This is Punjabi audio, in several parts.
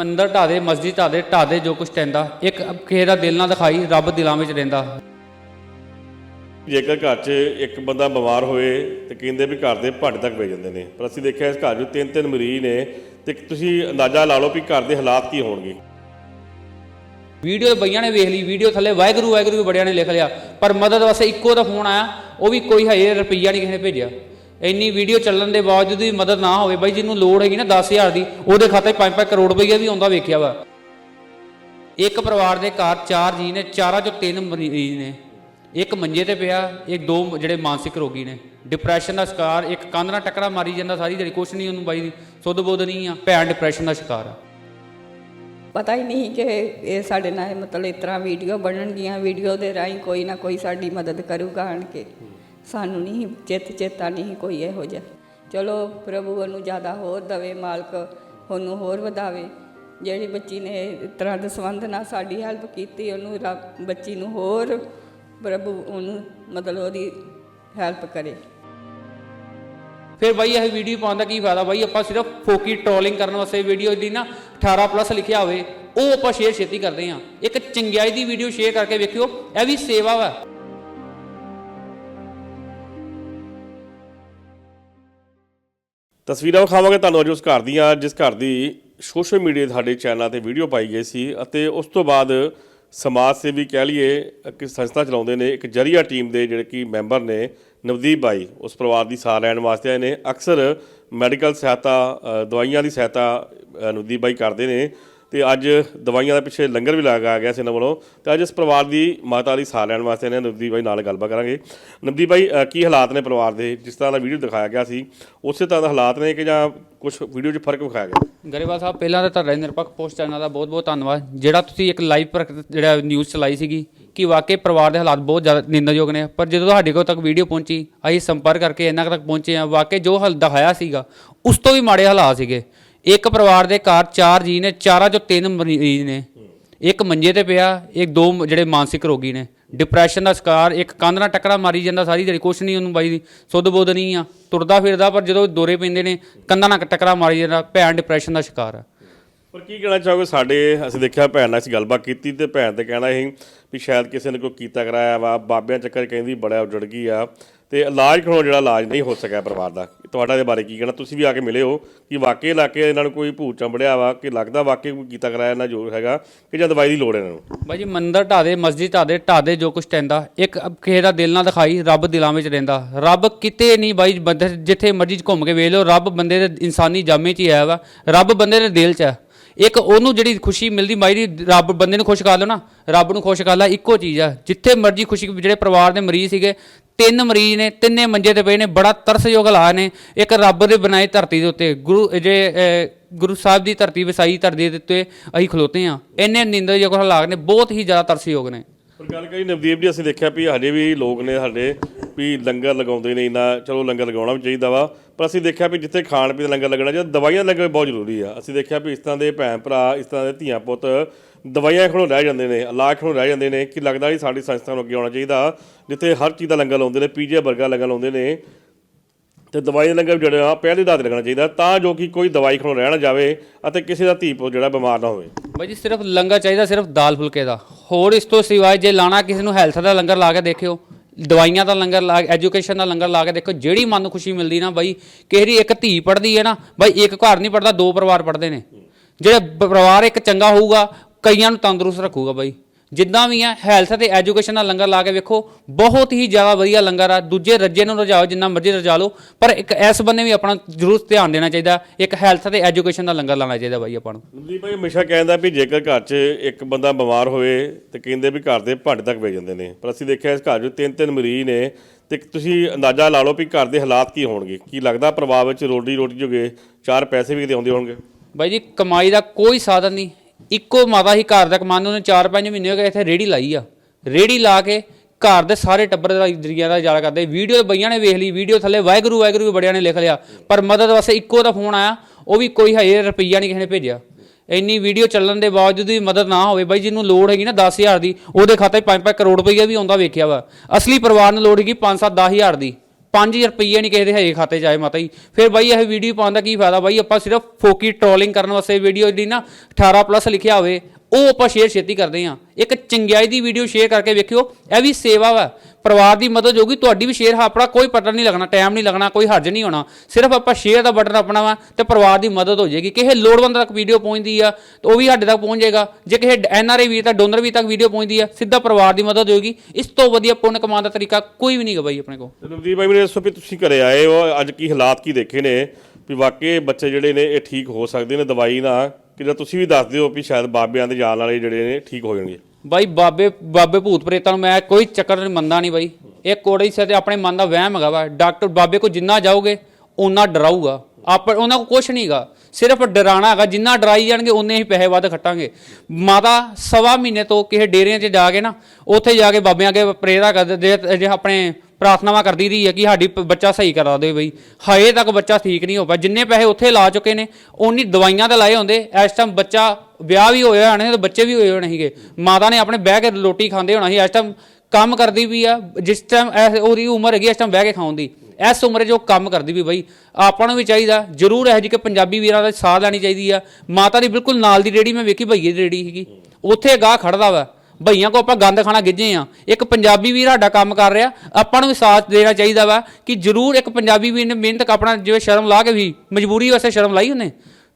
ਮੰਦਰ ਢਾਹ ਦੇ ਮਸਜਿਦ ਢਾਹ ਦੇ ਢਾਹ ਦੇ ਜੋ ਕੁਛ ਟੈਂਦਾ ਇੱਕ ਕਿਸੇ ਦਾ ਦਿਲ ਨਾ ਦਿਖਾਈ ਰੱਬ ਦਿਲਾਂ ਵਿੱਚ ਰਹਿੰਦਾ। ਜੇਕਰ ਘਰ 'ਚ ਇੱਕ ਬੰਦਾ ਬਿਮਾਰ ਹੋਏ ਤੇ ਕਹਿੰਦੇ ਵੀ ਘਰ ਦੇ ਭੱਟ ਤੱਕ ਵੇ ਜਾਂਦੇ ਨੇ। ਪਰ ਅਸੀਂ ਦੇਖਿਆ ਇਸ ਘਰ 'ਚ ਤਿੰਨ ਤਿੰਨ ਮਰੀਜ਼ ਨੇ ਤੇ ਤੁਸੀਂ ਅੰਦਾਜ਼ਾ ਲਾ ਲਓ ਵੀ ਘਰ ਦੇ ਹਾਲਾਤ ਕੀ ਹੋਣਗੇ। ਵੀਡੀਓ ਬਈਆਂ ਨੇ ਵੇਖ ਲਈ ਵੀਡੀਓ ਥੱਲੇ ਵਾਹਿਗੁਰੂ ਵਾਹਿਗੁਰੂ ਵੀ ਬੜਿਆਂ ਨੇ ਲਿਖ ਲਿਆ। ਪਰ ਮਦਦ ਵਾਸਤੇ ਇੱਕੋ ਦਾ ਫੋਨ ਆਇਆ ਉਹ ਵੀ ਕੋਈ ਹਜੇ ਰੁਪਈਆ ਨਹੀਂ ਕਿਸੇ ਨੇ ਭੇਜਿਆ। ਇੰਨੀ ਵੀਡੀਓ ਚੱਲਣ ਦੇ ਬਾਵਜੂਦ ਵੀ ਮਦਦ ਨਾ ਹੋਵੇ, ਬਾਈ ਜਿਹਨੂੰ ਲੋੜ ਹੈਗੀ ਨਾ 10000 ਦੀ, ਉਹਦੇ ਖਾਤੇ 5-5 ਕਰੋੜ ਰੁਪਈਆ ਵੀ ਆਉਂਦਾ ਵੇਖਿਆ ਵਾ। ਇੱਕ ਪਰਿਵਾਰ ਦੇ ਘਰ ਚਾਰ ਜੀ ਨੇ, ਚਾਰਾਂ ਚੋਂ ਤਿੰਨ ਮਰੀਜ਼ ਨੇ। ਇੱਕ ਮੰਜੇ ਤੇ ਪਿਆ, ਇੱਕ ਦੋ ਜਿਹੜੇ ਮਾਨਸਿਕ ਰੋਗੀ ਨੇ। ਡਿਪਰੈਸ਼ਨ ਦਾ ਸ਼ਿਕਾਰ, ਇੱਕ ਕੰਧ ਨਾਲ ਟੱਕਰਾ ਮਾਰੀ ਜਾਂਦਾ, ਸਾਰੀ ਜਿਹੜੀ ਕੁਛ ਨਹੀਂ ਉਹਨੂੰ ਬਾਈ ਸੁੱਧ ਬੁੱਧ ਨਹੀਂ ਆ, ਭੈਣ ਡਿਪਰੈਸ਼ਨ ਦਾ ਸ਼ਿਕਾਰ ਆ। ਪਤਾ ਹੀ ਨਹੀਂ ਕਿ ਇਹ ਸਾਡੇ ਨਾਲ ਮਤਲਬ ਇਸ ਤਰ੍ਹਾਂ ਵੀਡੀਓ ਬਣਨਗੀਆਂ, ਵੀਡੀਓ ਦੇ ਰਾਹੀਂ ਕੋਈ ਨਾ ਕੋਈ ਸਾਡੀ ਮਦਦ ਕਰੂਗਾ ਆਣ ਕੇ। ਸਾਨੂੰ ਨਹੀਂ ਚਿੱਤ ਚੇਤਾ ਨਹੀਂ ਕੋਈ ਇਹੋ ਜਿਹਾ। ਚਲੋ ਪ੍ਰਭੂ ਉਹਨੂੰ ਜ਼ਿਆਦਾ ਹੋਰ ਦਵੇ, ਮਾਲਕ ਉਹਨੂੰ ਹੋਰ ਵਧਾਵੇ। ਜਿਹੜੀ ਬੱਚੀ ਨੇ ਇਸ ਤਰ੍ਹਾਂ ਸੰਬੰਧ ਨਾਲ ਸਾਡੀ ਹੈਲਪ ਕੀਤੀ, ਉਹਨੂੰ ਰੱਬ, ਬੱਚੀ ਨੂੰ ਹੋਰ ਪ੍ਰਭੂ ਉਹਨੂੰ ਮਤਲਬ ਉਹਦੀ ਹੈਲਪ ਕਰੇ। ਫਿਰ ਬਾਈ, ਇਹ ਵੀਡੀਓ ਪਾਉਂਦਾ ਕੀ ਫਾਇਦਾ? ਬਾਈ, ਆਪਾਂ ਸਿਰਫ ਫੋਕੀ ਟ੍ਰੋਲਿੰਗ ਕਰਨ ਵਾਸਤੇ ਵੀਡੀਓ ਦੀ ਨਾ 18 ਪਲੱਸ ਲਿਖਿਆ ਹੋਵੇ, ਉਹ ਆਪਾਂ ਸ਼ੇਅਰ ਛੇਤੀ ਕਰਦੇ ਆ ਇੱਕ ਚੰਗਿਆਈ ਦੀ ਵੀਡੀਓ ਸ਼ੇਅਰ ਕਰਕੇ ਵੇਖਿਓ, ਇਹ ਵੀ ਸੇਵਾ ਵਾ। ਤਸਵੀਰਾਂ ਵਿਖਾਵਾਂਗੇ ਤੁਹਾਨੂੰ ਅੱਜ ਉਸ ਘਰ ਦੀਆਂ, ਜਿਸ ਘਰ ਦੀ ਸੋਸ਼ਲ ਮੀਡੀਆ ਸਾਡੇ ਚੈਨਲਾਂ ਤੇ ਵੀਡੀਓ ਪਾਈ ਗਈ ਸੀ ਅਤੇ ਉਸ ਤੋਂ ਬਾਅਦ ਸਮਾਜ ਸੇਵੀ ਕਹਿ ਲਈਏ ਇੱਕ ਸੰਸਥਾ ਚਲਾਉਂਦੇ ਨੇ, ਇੱਕ ਜਰੀਆ ਟੀਮ ਦੇ ਜਿਹੜੇ ਕਿ ਮੈਂਬਰ ਨੇ, ਨਵਦੀਪ ਬਾਈ, ਉਸ ਪਰਿਵਾਰ ਦੀ ਸਾਰ ਲੈਣ ਵਾਸਤੇ ਆਏ ਨੇ। ਅਕਸਰ ਮੈਡੀਕਲ ਸਹਾਇਤਾ ਦਵਾਈਆਂ ਦੀ ਸਹਾਇਤਾ ਨਵਦੀਪ ਬਾਈ ਕਰਦੇ ਨੇ। ਤੇ ਅੱਜ ਦਵਾਈਆਂ ਦਾ ਪਿੱਛੇ ਲੰਗਰ ਵੀ ਲਗਾਇਆ ਗਿਆ ਸੀ ਇਹਨਾਂ ਵੱਲੋਂ। ਤੇ ਅੱਜ ਇਸ ਪਰਿਵਾਰ ਦੀ ਮਾਤਾ ਦੀ ਸਾਹ ਲੈਣ ਵਾਸਤੇ ਨੇ ਨਵਦੀਪ ਬਾਈ ਨਾਲ ਗੱਲਬਾਤ ਕਰਾਂਗੇ। ਨਵਦੀਪ ਬਾਈ ਕੀ ਹਾਲਾਤ ਨੇ ਪਰਿਵਾਰ ਦੇ? ਜਿਸ ਤਰ੍ਹਾਂ ਦਾ ਵੀਡੀਓ ਦਿਖਾਇਆ ਗਿਆ ਸੀ, ਉਸੇ ਤਰ੍ਹਾਂ ਦਾ ਹਾਲਾਤ ਨੇ ਕਿ ਜਾਂ ਕੁਝ ਵੀਡੀਓ 'ਚ ਫ਼ਰਕ ਵਿਖਾਇਆ ਗਿਆ? ਗਰੇਵਾਲ ਸਾਹਿਬ, ਪਹਿਲਾਂ ਤਾਂ ਤੁਹਾਡਾ ਨਿਰਪੱਖ ਪੋਸਟ ਚੈਨਲ ਦਾ ਬਹੁਤ-ਬਹੁਤ ਧੰਨਵਾਦ। ਜਿਹੜਾ ਤੁਸੀਂ ਇੱਕ ਲਾਈਵ ਜਿਹੜਾ ਨਿਊਜ਼ ਚਲਾਈ ਸੀਗੀ, ਕਿ ਵਾਕਈ ਪਰਿਵਾਰ ਦੇ ਹਾਲਾਤ ਬਹੁਤ ਜ਼ਿਆਦਾ ਨਿੰਦਾਯੋਗ ਨੇ। ਪਰ ਜਦੋਂ ਤੁਹਾਡੇ ਕੋਲ ਤੱਕ ਵੀਡੀਓ ਪਹੁੰਚੀ, ਅਸੀਂ ਸੰਪਰਕ ਕਰਕੇ ਇਹਨਾਂ ਤੱਕ ਪਹੁੰਚੇ ਆ ਵਾਕਈ ਜੋ ਹਲ ਦਿਖਾਇਆ ਸੀਗਾ, ਉਸ ਤੋਂ ਵੀ ਮਾੜੇ ਹਾਲਾਤ ਸੀਗੇ। ਇੱਕ ਪਰਿਵਾਰ ਦੇ ਘਰ ਚਾਰ ਜੀ ਨੇ, ਚਾਰਾਂ ਚੋਂ ਤਿੰਨ ਮਰੀਜ਼ ਨੇ। ਇੱਕ ਮੰਜੇ ਤੇ ਪਿਆ, ਇੱਕ ਦੋ ਜਿਹੜੇ ਮਾਨਸਿਕ ਰੋਗੀ ਨੇ। ਡਿਪਰੈਸ਼ਨ ਦਾ ਸ਼ਿਕਾਰ, ਇੱਕ ਕੰਧ ਨਾਲ ਟੱਕਰਾ ਮਾਰੀ ਜਾਂਦਾ, ਸਾਰੀ ਜਿਹੜੀ ਕੁਛ ਨਹੀਂ ਉਹਨੂੰ ਬਾਈ ਸੁੱਧ ਬੁੱਧ ਨਹੀਂ ਆ। ਤੁਰਦਾ ਫਿਰਦਾ, ਪਰ ਜਦੋਂ ਦੌਰੇ ਪੈਂਦੇ ਨੇ, ਕੰਧਾਂ ਨਾਲ ਟੱਕਰਾ ਮਾਰੀ ਜਾਂਦਾ, ਭੈਣ ਡਿਪਰੈਸ਼ਨ ਦਾ ਸ਼ਿਕਾਰ ਆ। ਪਰ ਕੀ ਕਹਿਣਾ ਚਾਹੋਗੇ? ਸਾਡੇ, ਅਸੀਂ ਦੇਖਿਆ ਭੈਣ ਨਾਲ ਅਸੀਂ ਗੱਲਬਾਤ ਕੀਤੀ ਤੇ ਭੈਣ ਤੇ ਕਹਿਣਾ ਸੀ ਵੀ ਸ਼ਾਇਦ ਕਿਸੇ ਨੇ ਕੋਈ ਕੀਤਾ ਕਰਾਇਆ ਵਾ, ਬਾਬਿਆਂ ਚੱਕਰ ਕਹਿੰਦੀ ਬੜਾ ਉਜੜ ਗਈ ਆ। ਤੇ ਇਲਾਜ ਕੋਲੋਂ ਜਿਹੜਾ ਇਲਾਜ ਨਹੀਂ ਹੋ ਸਕਿਆ ਪਰਿਵਾਰ ਦਾ। ਤੁਹਾਡਾ ਇਹਦੇ ਬਾਰੇ ਕੀ ਕਹਿਣਾ? ਤੁਸੀਂ ਵੀ ਆ ਕੇ ਮਿਲੇ ਹੋ ਕਿ ਵਾਕਈ ਇਲਾਕੇ ਕੇ ਇਹਨਾਂ ਨੂੰ ਕੋਈ ਭੂਤ ਚੰਬੜਿਆ ਵਾ ਕਿ ਲੱਗਦਾ ਵਾਕਈ ਕੋਈ ਕੀਤਾ ਕਰਾਇਆ ਇਹਨਾਂ ਜੋ ਹੈਗਾ ਕਿ ਜਾਂ ਦਵਾਈ ਦੀ ਲੋੜ ਇਹਨਾਂ ਨੂੰ? ਬਾਈ ਜੀ, ਮੰਦਰ ਢਾਹ ਦੇ ਮਸਜਿਦ ਢਾਹ ਦੇ ਢਾਹ ਦੇ ਜੋ ਕੁਛ ਟੈਂਦਾ, ਇੱਕ ਕਿਸੇ ਦਾ ਦਿਲ ਨਾ ਦਿਖਾਈ, ਰੱਬ ਦਿਲਾਂ ਵਿੱਚ ਰਹਿੰਦਾ। ਰੱਬ ਕਿਤੇ ਨਹੀਂ ਬਾਈ, ਬੰਦੇ ਜਿੱਥੇ ਮਰਜ਼ੀ ਘੁੰਮ ਕੇ ਵੇਖ ਲਓ, ਰੱਬ ਬੰਦੇ ਦੇ ਇਨਸਾਨੀ ਜਾਮੇ 'ਚ ਹੀ ਆਇਆ ਵਾ। ਰੱਬ ਬੰਦੇ ਦੇ ਦਿਲ 'ਚ ਹੈ। ਇੱਕ ਉਹਨੂੰ ਜਿਹੜੀ ਖੁਸ਼ੀ ਮਿਲਦੀ, ਮਾਈ ਦੀ ਰੱਬ ਬੰਦੇ ਨੂੰ ਖੁਸ਼ ਕਰ ਲਓ ਨਾ, ਰੱਬ ਨੂੰ ਖੁਸ਼ ਕਰ ਲਾ, ਇੱਕੋ ਚੀਜ਼ ਆ। ਜਿੱਥੇ ਮਰਜ਼ੀ ਖੁਸ਼ੀ, ਜਿਹੜੇ ਪਰਿਵਾਰ ਦੇ ਮਰੀਜ਼ ਸੀਗੇ, ਤਿੰਨ ਮਰੀਜ਼ ਨੇ, ਤਿੰਨੇ ਮੰਜੇ ਤੇ ਪਏ ਨੇ, ਬੜਾ ਤਰਸਯੋਗ ਹਾਲਾਤ ਨੇ। ਇੱਕ ਰੱਬ ਦੇ ਬਣਾਏ ਧਰਤੀ ਦੇ ਉੱਤੇ, ਗੁਰੂ ਜੇ ਗੁਰੂ ਸਾਹਿਬ ਦੀ ਧਰਤੀ ਵਸਾਈ ਧਰਤੀ ਦੇ ਉੱਤੇ ਅਸੀਂ ਖਲੋਤੇ ਆ ਇੰਨੇ ਨਿੰਦਰਯੋਗ ਹਾਲਾਤ ਨੇ, ਬਹੁਤ ਹੀ ਜ਼ਿਆਦਾ ਤਰਸਯੋਗ ਨੇ। ਪਰ ਗੱਲ ਕਰੀ ਨਵਦੀਪ ਜੀ, ਅਸੀਂ ਦੇਖਿਆ ਵੀ ਹਜੇ ਵੀ ਲੋਕ ਨੇ ਸਾਡੇ ਵੀ ਲੰਗਰ ਲਗਾਉਂਦੇ ਨੇ ਇੰਨਾ, ਚਲੋ ਲੰਗਰ ਲਗਾਉਣਾ ਵੀ ਚਾਹੀਦਾ ਵਾ, ਪਰ ਅਸੀਂ ਦੇਖਿਆ ਵੀ ਜਿੱਥੇ ਖਾਣ ਪੀਣ ਦਾ ਲੰਗਰ ਲੱਗਣਾ ਚਾਹੀਦਾ ਦਵਾਈਆਂ ਦਾ ਲੰਗਰ ਵੀ ਬਹੁਤ ਜ਼ਰੂਰੀ ਆ। ਅਸੀਂ ਦੇਖਿਆ ਵੀ ਇਸ ਤਰ੍ਹਾਂ ਦੇ ਭੈਣ ਭਰਾ, ਇਸ ਤਰ੍ਹਾਂ ਦੇ ਧੀਆਂ ਪੁੱਤ ਦਵਾਈਆਂ ਖਣੋਂ ਰਹਿ ਜਾਂਦੇ ਨੇ, ਇਲਾਜ ਖਣੋਂ ਰਹਿ ਜਾਂਦੇ ਨੇ, ਕਿ ਲੱਗਦਾ ਨਹੀਂ ਸਾਡੀ ਸੰਸਥਾ ਨੂੰ ਅੱਗੇ ਆਉਣਾ ਚਾਹੀਦਾ, ਜਿੱਥੇ ਹਰ ਚੀਜ਼ ਦਾ ਲੰਗਰ ਲਾਉਂਦੇ ਨੇ, ਪੀਜੇ 버ਗਰ ਲੰਗਰ ਲਾਉਂਦੇ ਨੇ, ਤੇ ਦਵਾਈ ਦਾ ਲੰਗਰ ਵੀ ਜਿਹੜਾ ਪਹਿਲੇ ਦਾਤ ਲੱਗਣਾ ਚਾਹੀਦਾ, ਤਾਂ ਜੋ ਕਿ ਕੋਈ ਦਵਾਈ ਖਣੋਂ ਰਹਿ ਨਾ ਜਾਵੇ ਅਤੇ ਕਿਸੇ ਦਾ ਧੀ ਪੁੱਤ ਜਿਹੜਾ ਬਿਮਾਰ ਨਾ ਹੋਵੇ। ਬਾਈ ਜੀ, ਸਿਰਫ ਲੰਗਰ ਚਾਹੀਦਾ, ਸਿਰਫ ਦਾਲ ਫੁਲਕੇ ਦਾ। ਹੋਰ ਇਸ ਤੋਂ ਸਿਵਾਏ ਜੇ ਲਾਣਾ ਕਿਸੇ ਨੂੰ ਹੈਲਥ ਦਾ ਲੰਗਰ ਲਾ ਕੇ ਦੇਖਿਓ ਦਵਾਈਆਂ ਦਾ ਲੰਗਰ ਲਾ ਐਜੂਕੇਸ਼ਨ ਦਾ ਲੰਗਰ ਲਾ ਕੇ ਦੇਖੋ, ਜਿਹੜੀ ਮਨ ਨੂੰ ਖੁਸ਼ੀ ਮਿਲਦੀ ਨਾ ਬਾਈ ਕਿਸੇ ਦੀ ਇੱਕ ਧੀ ਪੜਦੀ ਹੈ ਨਾ, ਬਾਈ ਇੱਕ ਘਰ ਨਹੀਂ ਪੜਦਾ ਦੋ ਪਰਿਵਾਰ ਪੜਦੇ ਨੇ। ਜਿਹੜਾ ਪਰਿਵਾਰ ਇੱਕ ਚੰਗਾ ਹੋਊਗਾ, ਕਈਆਂ ਨੂੰ ਤੰਦਰੁਸਤ ਰੱਖੂਗਾ ਬਾਈ। ਜਿੱਦਾਂ ਵੀ ਆ ਹੈਲਥ ਤੇ ਐਜੂਕੇਸ਼ਨ ਦਾ ਲੰਗਰ ਲਾ ਕੇ ਵੇਖੋ ਬਹੁਤ ਹੀ ਜ਼ਿਆਦਾ ਵਧੀਆ ਲੰਗਰ ਆ। ਦੂਜੇ ਰੱਜੇ ਨੂੰ ਰਜਾਓ ਜਿੰਨਾ ਮਰਜ਼ੀ ਰਜਾ ਲਓ ਪਰ ਇੱਕ ਇਸ ਬੰਨੇ ਵੀ ਆਪਣਾ ਜ਼ਰੂਰ ਧਿਆਨ ਦੇਣਾ ਚਾਹੀਦਾ। ਇੱਕ ਹੈਲਥ ਤੇ ਐਜੂਕੇਸ਼ਨ ਦਾ ਲੰਗਰ ਲਾਉਣਾ ਚਾਹੀਦਾ ਬਾਈ ਆਪਾਂ ਨੂੰ। ਨਵਦੀਪ ਭਾਈ ਹਮੇਸ਼ਾ ਕਹਿੰਦਾ ਵੀ ਜੇਕਰ ਘਰ 'ਚ ਇੱਕ ਬੰਦਾ ਬਿਮਾਰ ਹੋਵੇ ਤੇ ਕਹਿੰਦੇ ਵੀ ਘਰ ਦੇ ਭੱਟ ਤੱਕ ਵੇ ਜਾਂਦੇ ਨੇ। ਪਰ ਅਸੀਂ ਦੇਖਿਆ ਇਸ ਘਰ 'ਚ ਤਿੰਨ ਤਿੰਨ ਮਰੀਜ਼ ਨੇ ਤੇ ਤੁਸੀਂ ਅੰਦਾਜ਼ਾ ਲਾ ਲਓ ਵੀ ਘਰ ਦੇ ਹਾਲਾਤ ਕੀ ਹੋਣਗੇ। ਕੀ ਲੱਗਦਾ ਪਰਿਵਾਰ ਵਿੱਚ ਰੋਟੀ ਰੋਟੀ ਜੋਗੇ ਚਾਰ ਪੈਸੇ ਵੀ ਕਿਤੇ ਆਉਂਦੇ ਹੋਣਗੇ? ਬਾਈ ਜੀ ਕਮਾਈ ਦਾ ਕੋਈ ਸਾਧਨ ਨਹੀਂ। ਇੱਕੋ ਮਾਤਾ ਹੀ ਘਰ ਦਾ ਕਮਾਨ ਉਹਨੇ 4-5 ਮਹੀਨੇ ਹੋ ਗਏ ਇੱਥੇ ਰੇੜੀ ਲਾਈ ਆ। ਰੇੜੀ ਲਾ ਕੇ ਘਰ ਦੇ ਸਾਰੇ ਟੱਬਰ ਦਾ ਜਰੀਆ ਦਾ ਜਾਲਾ ਕਰਦੇ। ਵੀਡੀਓ ਬਈਆਂ ਨੇ ਵੇਖ ਲਈ, ਵੀਡੀਓ ਥੱਲੇ ਵਾਹਿਗੁਰੂ ਵਾਹਿਗੁਰੂ ਵੀ ਬੜਿਆਂ ਨੇ ਲਿਖ ਲਿਆ। ਪਰ ਮਦਦ ਵਾਸਤੇ ਇੱਕੋ ਦਾ ਫੋਨ ਆਇਆ, ਉਹ ਵੀ ਕੋਈ ਹਜੇ ਰੁਪਈਆ ਨਹੀਂ ਕਿਸੇ ਨੇ ਭੇਜਿਆ। ਇੰਨੀ ਵੀਡੀਓ ਚੱਲਣ ਦੇ ਬਾਵਜੂਦ ਵੀ ਮਦਦ ਨਾ ਹੋਵੇ, ਬਾਈ ਜਿਹਨੂੰ ਲੋੜ ਹੈਗੀ ਨਾ 10000 ਦੀ, ਉਹਦੇ ਖਾਤੇ 5-5 ਕਰੋੜ ਰੁਪਈਆ ਵੀ ਆਉਂਦਾ ਵੇਖਿਆ ਵਾ। ਅਸਲੀ ਪਰਿਵਾਰ ਨੂੰ ਲੋੜ ਹੈਗੀ 5-7 10000 ਦੀ। 5 ਰੁਪਏ ਨਹੀਂ ਕਿਸੇ ਦੇ ਹੈਗੇ ਖਾਤੇ 'ਚ, ਆਏ ਮਾਤਾ ਜੀ। ਫਿਰ ਬਾਈ ਇਹ ਵੀਡੀਓ ਪਾਉਣ ਦਾ ਕੀ ਫਾਇਦਾ? ਬਾਈ ਆਪਾਂ ਸਿਰਫ ਫੋਕੀ ਟ੍ਰੋਲਿੰਗ ਕਰਨ ਵਾਸਤੇ ਵੀਡੀਓ ਦੀ ਨਾ 18 ਪਲੱਸ ਲਿਖਿਆ ਹੋਵੇ। ਉਹ ਆਪਾਂ ਸ਼ੇਅਰ ਛੇਤੀ ਕਰਦੇ ਹਾਂ। ਇੱਕ ਚੰਗਿਆਈ ਦੀ ਵੀਡੀਓ ਸ਼ੇਅਰ ਕਰਕੇ ਵੇਖਿਓ, ਇਹ ਵੀ ਸੇਵਾ ਵਾ। ਪਰਿਵਾਰ ਦੀ ਮਦਦ ਹੋਊਗੀ ਤੁਹਾਡੀ ਵੀ ਸ਼ੇਅਰ ਆਪਣਾ ਕੋਈ ਪਤਾ ਨਹੀਂ ਲੱਗਣਾ ਟਾਈਮ ਨਹੀਂ ਲੱਗਣਾ, ਕੋਈ ਹਰਜ ਨਹੀਂ ਹੋਣਾ। ਸਿਰਫ ਆਪਾਂ ਸ਼ੇਅਰ ਦਾ ਬਟਨ ਆਪਣਾ ਵਾ ਤੇ ਪਰਿਵਾਰ ਦੀ ਮਦਦ ਹੋ ਜਾਏਗੀ। ਕਿਸੇ ਲੋੜਵੰਦ ਤੱਕ ਵੀਡੀਓ ਪਹੁੰਚਦੀ ਆ, ਤਾਂ ਉਹ ਵੀ ਸਾਡੇ ਤੱਕ ਪਹੁੰਚ ਜਾਏਗਾ। ਜੇ ਕਿਸੇ ਐਨਆਰਆਈ ਵੀਰ ਤੱਕ ਡੋਨਰ ਵੀ ਤੱਕ ਵੀਡੀਓ ਪਹੁੰਚਦੀ ਆ, ਸਿੱਧਾ ਪਰਿਵਾਰ ਦੀ ਮਦਦ ਹੋਏਗੀ ਇਸ ਤੋਂ ਵਧੀਆ ਪੁੰਨ ਕਮਾਉਣ ਦਾ ਤਰੀਕਾ ਕੋਈ ਵੀ ਨਹੀਂਗਾ ਬਾਈ ਆਪਣੇ ਕੋਲ। ਤੇ ਨਵਦੀਪ ਭਾਈ ਮੈਨੂੰ ਦੱਸੋ ਵੀ ਤੁਸੀਂ ਘਰੇ ਆਏ ਹੋ, ਅੱਜ ਕੀ ਹਾਲਾਤ ਕੀ ਦੇਖੇ ਨੇ? ਵੀ ਵਾਕਈ ਬੱਚੇ ਜਿਹੜੇ ਨੇ, ਇਹ ਠੀਕ ਹੋ ਸਕਦੇ ਨੇ, ਦਵਾਈ ਨਾਲ ਕਿ ਤੁਸੀਂ ਵੀ ਦੱਸ ਦਿਓ ਵੀ ਸ਼ਾਇਦ ਬਾਬਿਆਂ ਦੇ ਜਾਲ ਵਾਲੇ ਜਿਹੜੇ ਨੇ ਠੀਕ ਹੋ ਜਾਣਗੇ। ਬਾਈ, ਬਾਬੇ ਬਾਬੇ ਭੂਤ ਪ੍ਰੇਤਾਂ ਨੂੰ ਮੈਂ ਕੋਈ ਚੱਕਰ ਨਹੀਂ ਮੰਨਦਾ ਨਹੀਂ ਬਾਈ। ਇਹ ਕੋੜੇ ਸਿਰ ਤੇ ਆਪਣੇ ਮਨ ਦਾ ਵਹਿਮ ਹੈਗਾ ਵਾ। ਡਾਕਟਰ ਬਾਬੇ ਕੋ ਜਿੰਨਾ ਜਾਓਗੇ, ਓਨਾ ਡਰਾਊਗਾ। ਆਪ ਉਹਨਾਂ ਕੋ ਕੁਛ ਨਹੀਂਗਾ ਸਿਰਫ ਡਰਾਣਾ ਹੈਗਾ। ਜਿੰਨਾ ਡਰਾਈ ਜਾਣਗੇ ਉਨੇ ਹੀ ਪੈਸੇ ਵੱਧ ਖੱਟਾਂਗੇ। ਮਾਤਾ, ਸਵਾ ਮਹੀਨੇ ਤੋਂ ਕਿਸੇ ਡੇਰਿਆਂ 'ਚ ਜਾ ਕੇ ਨਾ, ਉੱਥੇ ਜਾ ਕੇ ਬਾਬਿਆਂ ਅੱਗੇ ਪ੍ਰੇਰਾ ਕਰਦੇ ਜੇ- ਜੇ ਆਪਣੇ ਪ੍ਰਾਰਥਨਾਵਾਂ ਕਰਦੀ ਰਹੀ ਹੈ ਕਿ ਸਾਡੀ ਪ- ਬੱਚਾ ਸਹੀ ਕਰਾ ਦੇ ਬਈ। ਹਜੇ ਤੱਕ ਬੱਚਾ ਠੀਕ ਨਹੀਂ ਹੋ ਪਿਆ ਜਿੰਨੇ ਪੈਸੇ ਉੱਥੇ ਲਾ ਚੁੱਕੇ ਨੇ ਉਨੀ ਦਵਾਈਆਂ ਤੇ ਲਾਏ ਹੁੰਦੇ। ਇਸ ਟਾਈਮ ਬੱਚਾ ਵਿਆਹ ਵੀ ਹੋਏ ਹੋਣੇ, ਤੇ ਬੱਚੇ ਵੀ ਹੋਏ ਹੋਣੇ ਸੀਗੇ। ਮਾਤਾ ਨੇ ਆਪਣੇ ਬਹਿ ਕੇ ਰੋਟੀ ਖਾਂਦੇ ਹੋਣਾ ਸੀ। ਇਸ ਟਾਈਮ ਕੰਮ ਕਰਦੀ ਵੀ ਆ, ਜਿਸ ਟਾਈਮ ਉਹਦੀ ਉਮਰ ਹੈਗੀ ਇਸ ਟਾਈਮ ਬਹਿ ਕੇ ਖਾਉਣ ਦੀ। ਇਸ ਉਮਰੇ ਜੋ ਕੰਮ ਕਰਦੀ ਵੀ ਬਈ। ਆਪਾਂ ਨੂੰ ਵੀ ਚਾਹੀਦਾ, ਜ਼ਰੂਰ ਇਹ ਜੀ ਕਿ ਪੰਜਾਬੀ ਵੀਰਾਂ ਦਾ ਸਾਥ ਲੈਣੀ ਚਾਹੀਦੀ ਆ। ਮਾਤਾ ਦੀ ਬਿਲਕੁਲ ਨਾਲ ਦੀ ਰੇੜੀ ਮੈਂ ਵੇਖੀ ਭਈਏ ਦੀ ਰੇੜੀ ਸੀਗੀ। ਉੱਥੇ ਗਾਹ ਖੜਦਾ ਵਾ। ਭਈਆਂ ਕੋ ਆਪਾਂ ਗੰਦ ਖਾਣਾ ਗਿੱਝੇ ਆ। ਇੱਕ ਪੰਜਾਬੀ ਵੀਰ ਸਾਡਾ ਕੰਮ ਕਰ ਰਿਹਾ, ਆਪਾਂ ਨੂੰ ਵੀ ਸਾਥ ਦੇਣਾ ਚਾਹੀਦਾ ਵਾ ਕਿ ਜ਼ਰੂਰ ਇੱਕ ਪੰਜਾਬੀ ਵੀਰ ਨੇ ਮਿਹਨਤ ਆਪਣਾ ਜਿਵੇਂ ਸ਼ਰਮ ਲਾ ਕੇ ਵੀ, ਮਜਬੂਰੀ ਵਾਸਤੇ ਸ਼ਰਮ ਲਾਈ ਉਹਨੇ।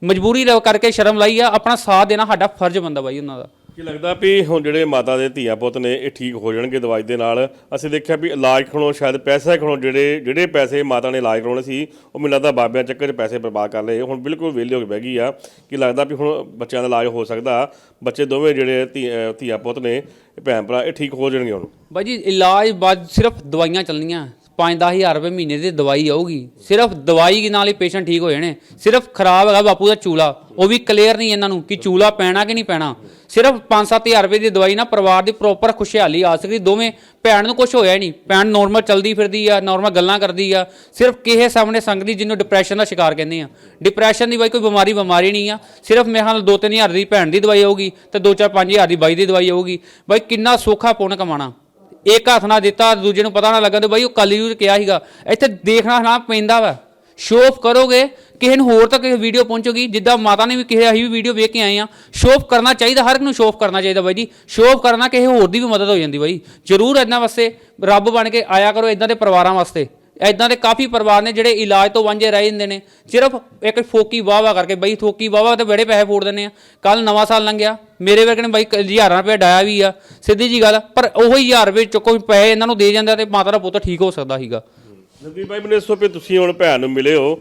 ਮਜਬੂਰੀ ਲ- ਕਰਕੇ ਸ਼ਰਮ ਲਾਈ ਆ, ਆਪਣਾ ਸਾਥ ਦੇਣਾ ਸਾਡਾ ਫਰਜ਼ ਬੰਦਾ ਬਾਈ ਉਹਨਾਂ ਦਾ। ਕੀ ਲੱਗਦਾ ਵੀ ਹੁਣ ਜਿਹੜੇ ਮਾਤਾ ਦੇ ਧੀਆਂ ਪੁੱਤ ਨੇ, ਇਹ ਠੀਕ ਹੋ ਜਾਣਗੇ ਦਵਾਈ ਦੇ ਨਾਲ? ਅਸੀਂ ਦੇਖਿਆ ਵੀ ਇਲਾਜ ਖਣੋ ਸ਼ਾਇਦ ਪੈਸੇ ਖਣੋ ਜਿਹੜੇ ਜਿਹੜੇ ਪੈਸੇ ਮਾਤਾ ਨੇ ਇਲਾਜ ਕਰਾਉਣੇ ਸੀ, ਉਹ ਮੈਨੂੰ ਲੱਗਦਾ ਬਾਬਿਆਂ ਚੱਕਰ 'ਚ ਪੈਸੇ ਬਰਬਾਦ ਕਰ ਲਏ। ਹੁਣ ਬਿਲਕੁਲ ਵਿਹਲੇ ਹੋ ਕੇ ਬਹਿ ਗਈ ਆ। ਕੀ ਲੱਗਦਾ ਵੀ ਹੁਣ ਬੱਚਿਆਂ ਦਾ ਇਲਾਜ ਹੋ ਸਕਦਾ? ਬੱਚੇ ਦੋਵੇਂ ਜਿਹੜੇ ਧੀ- ਧੀਆਂ ਪੁੱਤ ਨੇ, ਭੈਣ ਭਰਾ, ਇਹ ਠੀਕ ਹੋ ਜਾਣਗੇ ਹੁਣ? ਬਾਈ ਜੀ, ਇਲਾਜ ਬਾਅਦ ਸਿਰਫ ਦਵਾਈਆਂ ਚੱਲਣੀਆਂ। 5-10000 ਰੁਪਏ ਮਹੀਨੇ ਦੀ ਦਵਾਈ ਆਊਗੀ। ਸਿਰਫ ਦਵਾਈ ਨਾਲ ਹੀ ਪੇਸ਼ੈਂਟ ਠੀਕ ਹੋ ਜਾਣੇ। ਸਿਰਫ ਖਰਾਬ ਹੈਗਾ ਬਾਪੂ ਦਾ ਚੂਲਾ। ਉਹ ਵੀ ਕਲੀਅਰ ਨਹੀਂ ਇਹਨਾਂ ਨੂੰ ਕਿ ਚੂਲਾ ਪੈਣਾ ਕਿ ਨਹੀਂ ਪੈਣਾ। ਸਿਰਫ 5-7000 ਰੁਪਏ ਦੀ ਦਵਾਈ ਨਾਲ ਪਰਿਵਾਰ ਦੀ ਪ੍ਰੋਪਰ ਖੁਸ਼ਹਾਲੀ ਆ ਸਕਦੀ। ਦੋਵੇਂ ਭੈਣ ਨੂੰ ਕੁਝ ਹੋਇਆ ਨਹੀਂ। ਭੈਣ ਨਾਰਮਲ ਚੱਲਦੀ ਫਿਰਦੀ ਆ ਨਾਰਮਲ ਗੱਲਾਂ ਕਰਦੀ ਆ। ਸਿਰਫ ਕਿਸੇ ਸਾਹਮਣੇ ਸੰਗਦੀ ਜਿਹਨੂੰ ਡਿਪਰੈਸ਼ਨ ਦਾ ਸ਼ਿਕਾਰ ਕਹਿੰਦੇ ਆ। ਡਿਪਰੈਸ਼ਨ ਦੀ ਬਾਈ ਕੋਈ ਬਿਮਾਰੀ ਬਿਮਾਰੀ ਨਹੀਂ ਆ। ਸਿਰਫ ਮੇਰੇ ਨਾਲ 2-3000 ਦੀ ਭੈਣ ਦੀ ਦਵਾਈ ਆਊਗੀ ਤੇ 2-4-5000 ਦੀ ਬਾਈ ਦੀ ਦਵਾਈ ਆਊਗੀ। ਬਾਈ ਕਿੰਨਾ ਸੌਖਾ ਪੁੰਨ ਕਮਾਣਾ ਇੱਕ ਹੱਥ ਨਾਲ ਦਿੱਤਾ ਦੂਜੇ ਨੂੰ ਪਤਾ ਨਾ ਲੱਗਾ ਤੇ ਬਾਈ ਉਹ ਕਲਯੁਗ ਕਿਹਾ ਸੀਗਾ। ਇੱਥੇ ਦੇਖਣਾ ਨਾ ਪੈਂਦਾ ਵਾ। ਸ਼ੋਅ ਕਰੋਗੇ, ਕਿਸੇ ਨੂੰ ਹੋਰ ਤੱਕ ਵੀਡੀਓ ਪਹੁੰਚੂਗੀ, ਜਿੱਦਾਂ ਮਾਤਾ ਨੇ ਵੀ ਕਿਹਾ ਅਸੀਂ ਵੀ ਵੀਡੀਓ ਵੇਖ ਕੇ ਆਏ ਆ। ਸ਼ੋਅ ਕਰਨਾ ਚਾਹੀਦਾ, ਹਰ ਇੱਕ ਨੂੰ ਸ਼ੋਅ ਕਰਨਾ ਚਾਹੀਦਾ ਬਾਈ ਜੀ। ਸ਼ੋਅ ਕਰਨਾ ਕਿਸੇ ਹੋਰ ਦੀ ਵੀ ਮਦਦ ਹੋ ਜਾਂਦੀ ਬਾਈ। ਜ਼ਰੂਰ ਇਦਾਂ ਵਾਸਤੇ ਰੱਬ ਬਣ ਕੇ ਆਇਆ ਕਰੋ ਇਦਾਂ ਦੇ ਪਰਿਵਾਰਾਂ ਵਾਸਤੇ। ਇਦਾਂ ਦੇ ਕਾਫੀ ਪਰਿਵਾਰ ਨੇ ਜਿਹੜੇ ਇਲਾਜ ਤੋਂ ਵਾਂਝੇ ਰਹਿ ਜਾਂਦੇ ਨੇ। ਸਿਰਫ ਇੱਕ ਫੋਕੀ ਵਾਵਾ ਕਰਕੇ ਬਈ ਫੋਕੀ ਵਾਵਾ ਤੇ ਬੜੇ ਪੈਸੇ ਫੋੜ ਦਿੰਦੇ ਆ। ਕੱਲ ਨਵਾਂ ਸਾਲ ਲੰਘਿਆ। ਮੇਰੇ ਵਰਗੇ ਨੇ ਬਾਈ ਹਜ਼ਾਰਾਂ ਰੁਪਏ ਡਾਇਆ ਵੀ ਆ। ਸਿੱਧੀ ਜੀ ਗੱਲ ਪਰ ਉਹ ਹਜ਼ਾਰ ਰੁਪਏ ਚੁੱਕੋ ਪੈਸੇ ਇਹਨਾਂ ਨੂੰ ਦੇ ਜਾਂਦਾ ਤੇ ਮਾਤਾ ਦਾ ਪੁੱਤ ਠੀਕ ਹੋ ਸਕਦਾ ਸੀਗਾ। ਨਵਦੀਪ ਭਾਈ ਮੈਨੂੰ ਦੱਸੋ ਵੀ ਤੁਸੀਂ ਹੁਣ ਭੈਣ ਨੂੰ ਮਿਲੇ ਹੋ।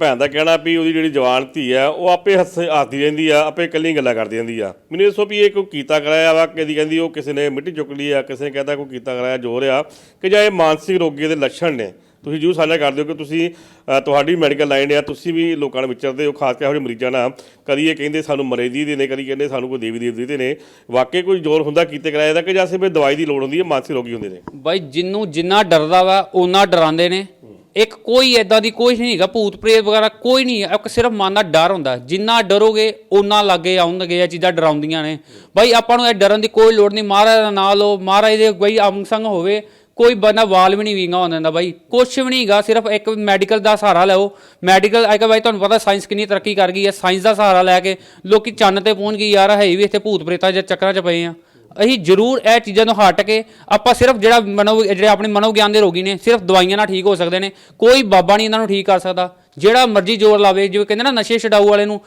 ਭੈਣ ਦਾ ਕਹਿਣਾ ਵੀ ਉਹਦੀ ਜਿਹੜੀ ਜਵਾਨ ਧੀ ਆ, ਉਹ ਆਪੇ ਹੱਸ ਹੱਸਦੀ ਰਹਿੰਦੀ ਆ, ਆਪੇ ਇਕੱਲੀ ਗੱਲਾਂ ਕਰਦੀ ਰਹਿੰਦੀ ਆ। ਮੈਨੂੰ ਦੱਸੋ ਵੀ ਇਹ ਕੋਈ ਕੀਤਾ ਕਰਾਇਆ ਵਾ? ਕਦੀ ਕਹਿੰਦੀ ਉਹ ਕਿਸੇ ਨੇ ਮਿੱਟੀ ਚੁੱਕ ਲਈ ਆ, ਕਿਸੇ ਨੇ ਕਹਿੰਦਾ ਕੋਈ ਕੀਤਾ ਕਰਾਇਆ ਜੋਰ ਆ ਕਿ ਜਾਂ ਇਹ ਮਾਨਸਿਕ ਰੋਗੀ ਦੇ ਲੱਛਣ ਨੇ? ਤੁਸੀਂ ਜੂ ਸਾਂਝਾ ਕਰਦੇ ਹੋ ਕਿ ਤੁਸੀਂ ਅਹ ਤੁਹਾਡੀ ਮੈਡੀਕਲ ਲਾਈਨ ਆ, ਤੁਸੀਂ ਵੀ ਲੋਕਾਂ ਨਾਲ ਵਿਚਰਦੇ ਹੋ, ਖਾਸ ਕਰਕੇ ਇਹੋ ਜਿਹੇ ਮਰੀਜ਼ਾਂ ਨਾਲ। ਕਦੀ ਇਹ ਕਹਿੰਦੇ ਸਾਨੂੰ ਮਰੇ ਮਰੇਦੀ ਦੇ ਨੇ, ਕਦੀ ਕਹਿੰਦੇ ਸਾਨੂੰ ਕੋਈ ਦੇਵੀ ਦੇਵਤੇ ਦੇ ਨੇ। ਵਾਕਈ ਕੋਈ ਜ਼ੋਰ ਹੁੰਦਾ ਕੀਤੇ ਕਰਾਇਆ ਦਾ ਕਿ ਜਾਂ ਸਿਰਫ ਦਵਾਈ ਦੀ ਲੋੜ ਹੁੰਦੀ ਹੈ, ਮਾਨਸਿਕ ਰੋਗੀ ਹੁੰਦੇ ਨੇ? ਬਾਈ, ਜਿੰਨੂੰ ਜਿੰਨਾ ਡਰਦਾ ਵਾ ਉਹਨਾਂ ਡਰਾਉਂਦੇ ਨੇ। ਇੱਕ ਕੋਈ ਐਦਾਂ ਦੀ ਕੋਈ ਨਹੀਂ ਹੈਗਾ, ਭੂਤ ਪ੍ਰੇਤ ਵਗੈਰਾ ਕੋਈ ਨਹੀਂ ਹੈ। ਇੱਕ ਸਿਰਫ ਮਨ ਦਾ ਡਰ ਹੁੰਦਾ। ਜਿੰਨਾ ਡਰੋਗੇ ਉਹਨਾਂ ਲਾਗੇ ਆਉਣਗੇ, ਇਹ ਚੀਜ਼ਾਂ ਡਰਾਉਂਦੀਆਂ ਨੇ। ਬਾਈ, ਆਪਾਂ ਨੂੰ ਇਹ ਡਰਨ ਦੀ ਕੋਈ ਲੋੜ ਨਹੀਂ। ਮਹਾਰਾਜ ਦਾ ਨਾਮ ਲਓ, ਮਹਾਰਾਜ ਦੇ ਬਈ ਅੰਗ ਸੰਗ ਹੋਵੇ, ਕੋਈ ਬੰਦਾ ਵਾਲ ਵੀ ਨਹੀਂ ਵਿੰਗਾ ਹੁੰਦਾ ਦਾ ਬਾਈ। ਕੁਛ ਵੀ ਨਹੀਂਗਾ, ਸਿਰਫ ਇੱਕ ਮੈਡੀਕਲ ਦਾ ਸਹਾਰਾ ਲਓ। ਮੈਡੀਕਲ, ਅੱਜ ਕੱਲ੍ਹ ਬਾਈ ਤੁਹਾਨੂੰ ਪਤਾ ਸਾਇੰਸ ਕਿੰਨੀ ਤਰੱਕੀ ਕਰ ਗਈ ਹੈ। ਸਾਇੰਸ ਦਾ ਸਹਾਰਾ ਲੈ ਕੇ ਲੋਕੀ ਚੰਨ ਤੇ ਪਹੁੰਚ ਗਏ, ਯਾਰ ਹੈ ਵੀ ਇੱਥੇ ਭੂਤ ਪ੍ਰੇਤਾਂ ਦੇ ਚੱਕਰਾਂ 'ਚ ਪਏ ਆ। ਅਸੀਂ ਜ਼ਰੂਰ ਇਹ ਚੀਜ਼ਾਂ ਤੋਂ ਹਟ ਕੇ ਆਪਾਂ ਸਿਰਫ ਜਿਹੜਾ ਮਨੋ ਜਿਹੜੇ ਆਪਣੇ ਮਨੋਵਿਗਿਆਨ ਦੇ ਰੋਗੀ ਨੇ, ਸਿਰਫ ਦਵਾਈਆਂ ਨਾਲ ਠੀਕ ਹੋ ਸਕਦੇ ਨੇ। ਕੋਈ ਬਾਬਾ ਨਹੀਂ ਇਹਨਾਂ ਨੂੰ ਠੀਕ ਕਰ ਸਕਦਾ। ਜਿਹੜਾ ਮਰਜ਼ੀ ਜ਼ੋਰ ਲਾਵੇ, ਜਿਵੇਂ ਕਹਿੰਦੇ ਨਾ ਨਸ਼ੇ ਛਡਾਊ ਵਾਲੇ ਨੂੰ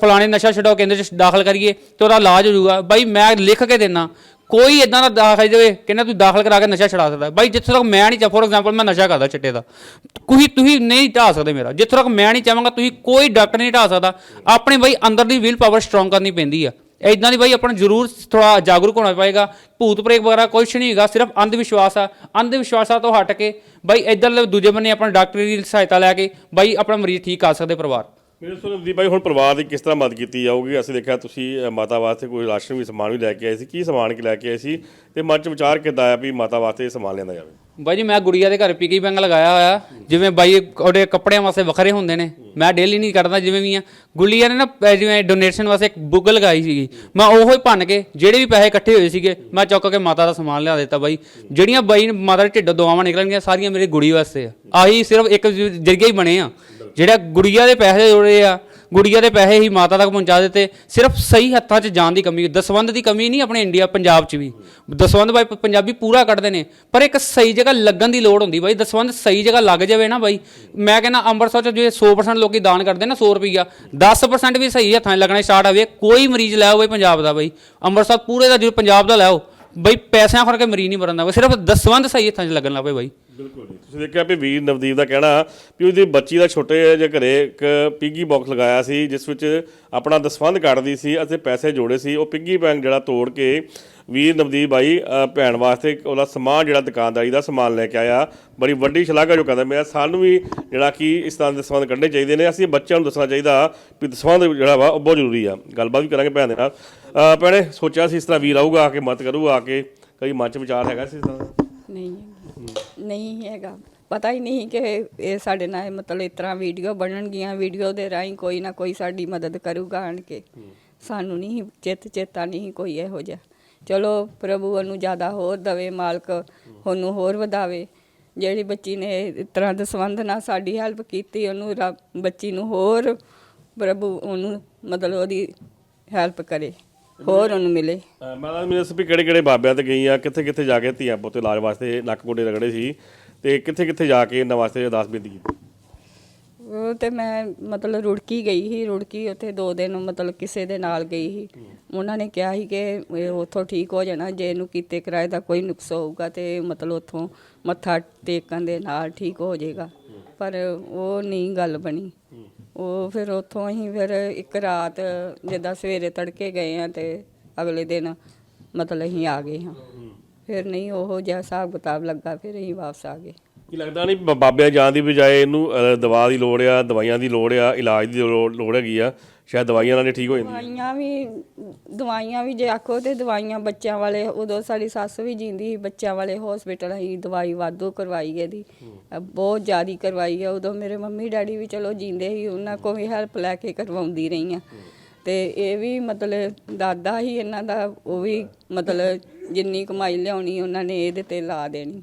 ਫਲਾਣੇ ਨਸ਼ਾ ਛਡਾਊ ਕੇਂਦਰ 'ਚ ਦਾਖਲ ਕਰੀਏ ਤੇ ਉਹਦਾ ਇਲਾਜ ਹੋ ਜਾਊਗਾ। ਬਾਈ ਮੈਂ ਲਿਖ ਕੇ ਦੇਣਾ ਕੋਈ ਇਦਾਂ ਦਾ ਦਾਖਲ ਦੇਵੇ ਕਹਿੰਦਾ ਤੂੰ ਦਾਖਲ ਕਰਾ ਕੇ ਨਸ਼ਾ ਛਡਾ ਸਕਦਾ। ਬਾਈ ਜਿੱਥੇ ਤੱਕ ਮੈਂ ਨਹੀਂ ਚਾਹ ਫੋਰ ਐਗਜ਼ਾਮਪਲ ਮੈਂ ਨਸ਼ਾ ਕਰਦਾ ਚਿੱਟੇ ਦਾ। ਕੋਈ ਤੁਸੀਂ ਨਹੀਂ ਢਾ ਸਕਦੇ ਮੇਰਾ। ਜਿੱਥੇ ਤੱਕ ਮੈਂ ਨਹੀਂ ਚਾਹਾਂਗਾ, ਤੁਸੀਂ ਕੋਈ ਡਾਕਟਰ ਨਹੀਂ ਢਾ ਸਕਦਾ। ਆਪਣੇ ਬਾਈ ਅੰਦਰ ਦੀ ਵਿਲ ਪਾਵਰ ਸਟਰੋਂਗ ਕਰਨੀ ਪੈਂਦੀ ਆ। ਇਦਾਂ ਦੀ ਬਾਈ ਆਪਾਂ ਨੂੰ ਜ਼ਰੂਰ ਥੋੜਾ ਜਾਗਰੂਕ ਹੋਣਾ ਪਏਗਾ। ਭੂਤ ਪ੍ਰੇਤ ਵਗੈਰਾ ਕੁਛ ਨਹੀਂ ਹੈਗਾ, ਸਿਰਫ ਅੰਧ ਵਿਸ਼ਵਾਸ ਆ। ਅੰਧ ਵਿਸ਼ਵਾਸਾਂ ਤੋਂ ਹਟ ਕੇ ਬਾਈ ਇਧਰ ਦੂਜੇ ਬੰਨੇ ਆਪਣਾ ਡਾਕਟਰੀ ਦੀ ਸਹਾਇਤਾ ਲੈ ਕੇ ਬਾਈ ਆਪਣਾ ਮਰੀਜ਼ ਠੀਕ ਕਰ ਸਕਦੇ ਪਰਿਵਾਰ। ਮੇਰੇ ਸੁਣਦੀ ਬਾਈ ਹੁਣ ਪਰਿਵਾਰ ਦੀ ਕਿਸ ਤਰ੍ਹਾਂ ਮਦਦ ਕੀਤੀ ਜਾਊਗੀ? ਅਸੀਂ ਦੇਖਿਆ ਤੁਸੀਂ ਮਾਤਾ ਵਾਸਤੇ ਕੋਈ ਰਾਸ਼ਨ ਵੀ ਸਮਾਨ ਵੀ ਲੈ ਕੇ ਆਏ ਸੀ। ਕੀ ਸਮਾਨ ਕੀ ਲੈ ਕੇ ਆਏ ਸੀ? ਤੇ ਮਨ ਚ ਵਿਚਾਰ ਕਿੱਦਾਂ ਆਇਆ ਵੀ ਮਾਤਾ ਵਾਸਤੇ ਇਹ ਸਮਾਨ ਲਿਆਂਦਾ ਜਾਵੇ? ਬਾਈ ਜੀ, ਮੈਂ ਗੁੜੀਆ ਦੇ ਘਰ ਪੀਕੀ ਬੈਂਕ ਲਗਾਇਆ ਹੋਇਆ। ਜਿਵੇਂ ਬਾਈ ਉਹਦੇ ਕੱਪੜਿਆਂ ਵਾਸਤੇ ਵੱਖਰੇ ਹੁੰਦੇ ਨੇ। ਮੈਂ ਡੇਲੀ ਨਹੀਂ ਕੱਢਦਾ ਜਿਵੇਂ ਵੀ ਆ। ਗੁੱਲੀਆਂ ਨੇ ਨਾ ਜਿਵੇਂ ਡੋਨੇਸ਼ਨ ਵਾਸਤੇ ਇੱਕ ਬੁੱਕ ਲਗਾਈ ਸੀਗੀ। ਮੈਂ ਉਹੋ ਹੀ ਭੰਨ ਕੇ ਜਿਹੜੇ ਵੀ ਪੈਸੇ ਇਕੱਠੇ ਹੋਏ ਸੀਗੇ, ਮੈਂ ਚੁੱਕ ਕੇ ਮਾਤਾ ਦਾ ਸਮਾਨ ਲਿਆ ਦਿੱਤਾ ਬਾਈ। ਜਿਹੜੀਆਂ ਬਾਈ ਮਾਤਾ ਦੇ ਢਿੱਡੋਂ ਦੁਆਵਾਂ ਨਿਕਲਣਗੀਆਂ, ਸਾਰੀਆਂ ਮੇਰੀ ਗੁੜੀ ਵਾਸਤੇ ਆ। ਆਹੀ ਸਿਰਫ ਇੱਕ ਜਰੀਆ ਹੀ ਬਣੇ ਆ। ਜਿਹੜਾ ਗੁੜੀਆ ਦੇ ਪੈਸੇ ਜੋੜੇ ਆ, ਗੁੜੀਆ ਦੇ ਪੈਸੇ ਹੀ ਮਾਤਾ ਤੱਕ ਪਹੁੰਚਾ ਦਿੱਤੇ, ਸਿਰਫ ਸਹੀ ਹੱਥਾਂ 'ਚ ਜਾਣ ਦੀ ਕਮੀ ਦਸਵੰਦ ਦੀ ਕਮੀ ਨਹੀਂ ਆਪਣੇ ਇੰਡੀਆ, ਪੰਜਾਬ 'ਚ ਵੀ। ਦਸਵੰਦ ਬਾਈ ਪੰਜਾਬੀ ਪੂਰਾ ਕੱਢਦੇ ਨੇ, ਪਰ ਇੱਕ ਸਹੀ ਜਗ੍ਹਾ ਲੱਗਣ ਦੀ ਲੋੜ ਹੁੰਦੀ ਬਾਈ ਦਸਵੰਦ ਸਹੀ ਜਗ੍ਹਾ ਲੱਗ ਜਾਵੇ ਨਾ ਬਾਈ। ਮੈਂ ਕਹਿੰਦਾ ਅੰਮ੍ਰਿਤਸਰ 'ਚ ਜੇ 100% ਲੋਕੀ ਦਾਨ ਕਰਦੇ ਨਾ 100 ਰੁਪਈਆ 10% ਵੀ ਸਹੀ ਹੱਥਾਂ 'ਚ ਲੱਗਣਾ ਸਟਾਰਟ ਆਵੇ ਕੋਈ ਮਰੀਜ਼ ਲੈ ਆਓ ਪੰਜਾਬ ਦਾ ਬਾਈ। ਅੰਮ੍ਰਿਤਸਰ ਪੂਰੇ ਦਾ ਜੋ, ਪੰਜਾਬ ਦਾ ਲੈ ਆਓ। ਬਾਈ ਪੈਸਿਆਂ ਕਰਕੇ ਮਰੀਜ਼ ਨਹੀਂ ਮਰਨ ਦਾ ਸਿਰਫ ਦਸਵੰਦ ਸਹੀ ਹੱਥਾਂ 'ਚ ਲੱਗਣ ਲੱਗ ਪਏ ਬਾਈ। ਬਿਲਕੁਲ ਜੀ। ਤੁਸੀਂ ਦੇਖਿਆ ਵੀ ਵੀਰ ਨਵਦੀਪ ਦਾ ਕਹਿਣਾ ਵੀ ਉਹਦੀ ਬੱਚੀ ਦਾ ਛੋਟੇ ਜਿਹੇ ਘਰੇ ਇੱਕ ਪਿੱਗੀ ਬਾਕਸ ਲਗਾਇਆ ਸੀ, ਜਿਸ ਵਿੱਚ ਆਪਣਾ ਦਸਵੰਧ ਕੱਢਦੀ ਸੀ, ਅਤੇ ਪੈਸੇ ਜੋੜੇ ਸੀ। ਉਹ ਪਿੱਗੀ ਬੈਂਕ ਜਿਹੜਾ ਤੋੜ ਕੇ ਵੀਰ ਨਵਦੀਪ ਬਾਈ ਭੈਣ ਵਾਸਤੇ ਉਹਦਾ ਸਮਾਨ ਜਿਹੜਾ ਦੁਕਾਨਦਾਰੀ ਦਾ ਸਮਾਨ ਲੈ ਕੇ ਆਇਆ। ਬੜੀ ਵੱਡੀ ਸ਼ਲਾਘਾ ਜੋ ਕਹਿੰਦਾ ਮੈਂ ਸਾਨੂੰ ਵੀ ਜਿਹੜਾ ਕਿ ਇਸ ਤਰ੍ਹਾਂ ਦੇ ਦਸਵੰਧ ਕੱਢਣੇ ਚਾਹੀਦੇ ਨੇ। ਅਸੀਂ ਬੱਚਿਆਂ ਨੂੰ ਦੱਸਣਾ ਚਾਹੀਦਾ ਵੀ ਦਸਵੰਧ ਜਿਹੜਾ ਵਾ ਉਹ ਬਹੁਤ ਜ਼ਰੂਰੀ ਆ। ਗੱਲਬਾਤ ਵੀ ਕਰਾਂਗੇ ਭੈਣ ਦੇ ਨਾਲ। ਭੈਣੇ, ਸੋਚਿਆ ਸੀ ਇਸ ਤਰ੍ਹਾਂ ਵੀਰ ਆਊਗਾ, ਆ ਕੇ ਮਤ ਕਰੂਗਾ, ਆ ਕੇ ਕਈ ਮਨ ਚ ਵਿਚਾਰ ਹੈਗਾ ਸੀ ਇਸ ਤਰ੍ਹਾਂ? ਦਾ? ਨਹੀਂ। ਨਹੀਂ ਹੈਗਾ। ਪਤਾ ਹੀ ਨਹੀਂ ਕਿ ਇਹ ਸਾਡੇ ਨਾਲ ਮਤਲਬ ਇਸ ਤਰ੍ਹਾਂ ਵੀਡੀਓ ਬਣਨਗੀਆਂ ਵੀਡੀਓ ਦੇ ਰਾਹੀਂ ਕੋਈ ਨਾ ਕੋਈ ਸਾਡੀ ਮਦਦ ਕਰੂਗਾ ਆਣ ਕੇ। ਸਾਨੂੰ ਨਹੀਂ ਚਿੱਤ ਚੇਤਾ ਨਹੀਂ ਕੋਈ ਇਹੋ ਜਿਹਾ। ਚਲੋ ਪ੍ਰਭੂ ਉਹਨੂੰ ਜ਼ਿਆਦਾ ਹੋਰ ਦਵੇ ਮਾਲਕ ਉਹਨੂੰ ਹੋਰ ਵਧਾਵੇ। ਜਿਹੜੀ ਬੱਚੀ ਨੇ ਇਸ ਤਰ੍ਹਾਂ ਦੇ ਸੰਬੰਧ ਨਾਲ ਸਾਡੀ ਹੈਲਪ ਕੀਤੀ ਉਹਨੂੰ ਰੱਬ- ਬੱਚੀ ਨੂੰ ਹੋਰ ਪ੍ਰਭੂ ਉਹਨੂੰ ਮਤਲਬ ਉਹਦੀ ਹੈਲਪ ਕਰੇ। ਹੋਰ ਉਹਨੂੰ ਮਿਲੇ। ਅਹ ਮੈਂ ਵੀ ਕਿਹੜੇ ਕਿਹੜੇ ਬਾਬਿਆਂ ਤੇ ਗਈ ਆ ਕਿੱਥੇ ਕਿੱਥੇ ਜਾ ਕੇ ਧੀਆਂ ਪੁੱਤ ਇਲਾਜ ਵਾਸਤੇ ਨੱਕ ਗੋਡੇ ਰਗੜੇ ਸੀ ਤੇ ਕਿੱਥੇ ਕਿੱਥੇ ਜਾ ਕੇ ਇਹਨਾਂ ਵਾਸਤੇ ਅਰਦਾਸ ਬੇਨਤੀ ਕੀਤੀ? ਉਹ ਤੇ ਮੈਂ ਮਤਲਬ ਰੁੜਕੀ ਗਈ ਸੀ ਰੁੜਕੀ ਉੱਥੇ ਦੋ ਦਿਨ ਮਤਲਬ ਕਿਸੇ ਦੇ ਨਾਲ ਗਈ ਸੀ। ਉਹਨਾਂ ਨੇ ਕਿਹਾ ਸੀ ਕਿ ਇਹ ਉੱਥੋਂ ਠੀਕ ਹੋ ਜਾਣਾ ਜੇ ਇਹਨੂੰ ਕੀਤੇ ਕਿਰਾਏ ਦਾ ਕੋਈ ਨੁਕਸ ਹੋਊਗਾ ਤੇ ਮਤਲਬ ਉੱਥੋਂ ਮੱਥਾ ਟੇਕਣ ਦੇ ਨਾਲ ਠੀਕ ਹੋ ਜਾਏਗਾ। ਪਰ ਉਹ ਨਹੀਂ ਗੱਲ ਬਣੀ। ਉਹ ਫਿਰ ਉੱਥੋਂ ਅਸੀਂ ਫਿਰ ਇੱਕ ਰਾਤ ਜਿੱਦਾਂ ਸਵੇਰੇ ਤੜਕੇ ਗਏ ਆ ਤੇ ਅਗਲੇ ਦਿਨ ਮਤਲਬ ਅਸੀਂ ਆ ਗਏ ਹਾਂ। ਫਿਰ ਨਹੀਂ ਉਹ ਜਿਹਾ ਹਿਸਾਬ ਕਿਤਾਬ ਲੱਗਾ, ਫਿਰ ਅਸੀਂ ਵਾਪਸ ਆ ਗਏ। ਕੀ ਲੱਗਦਾ ਨਹੀਂ ਬ- ਬਾਬਿਆਂ ਜਾਣ ਦੀ ਬਜਾਏ ਇਹਨੂੰ ਦਵਾ ਦੀ ਲੋੜ ਆ, ਦਵਾਈਆਂ ਦੀ ਲੋੜ ਆ, ਇਲਾਜ ਦੀ ਲੋੜ ਲੋੜ ਹੈਗੀ ਆ। ਸ਼ਾਇਦ ਦਵਾਈਆਂ ਨਾਲ ਇਹ ਠੀਕ ਹੋ ਜਾਂਦੀ। ਹੈ ਦਵਾਈਆਂ ਵੀ ਦਵਾਈਆਂ ਵੀ ਜੇ ਆਖੋ ਤੇ ਦਵਾਈਆਂ ਬੱਚਿਆਂ ਵਾਲੇ, ਉਦੋਂ ਸਾਡੀ ਸੱਸ ਵੀ ਜਿੰਦੀ ਸੀ, ਬੱਚਿਆਂ ਵਾਲੇ ਹਸਪੀਟਲ ਹੀ ਦਵਾਈ ਵਾਧੂ ਕਰਵਾਈ ਇਹਦੀ। ਅਹ ਬਹੁਤ ਜ਼ਿਆਦੀ ਕਰਵਾਈ ਹੈ ਉਦੋਂ ਮੇਰੇ ਮੰਮੀ ਡੈਡੀ ਵੀ ਚਲੋ ਜਿੰਦੇ ਸੀ, ਉਹਨਾਂ ਕੋਲ ਵੀ ਹੈਲਪ ਲੈ ਕੇ ਕਰਵਾਉਂਦੀ ਰਹੀ ਹਾਂ ਤੇ ਇਹ ਵੀ ਮਤਲਬ ਦਾਦਾ ਹੀ ਇਹਨਾਂ ਦਾ, ਉਹ ਵੀ ਮਤਲਬ ਜਿੰਨੀ ਕਮਾਈ ਲਿਆਉਣੀ ਉਹਨਾਂ ਨੇ ਇਹਦੇ ਤੇ ਲਾ ਦੇਣੀ।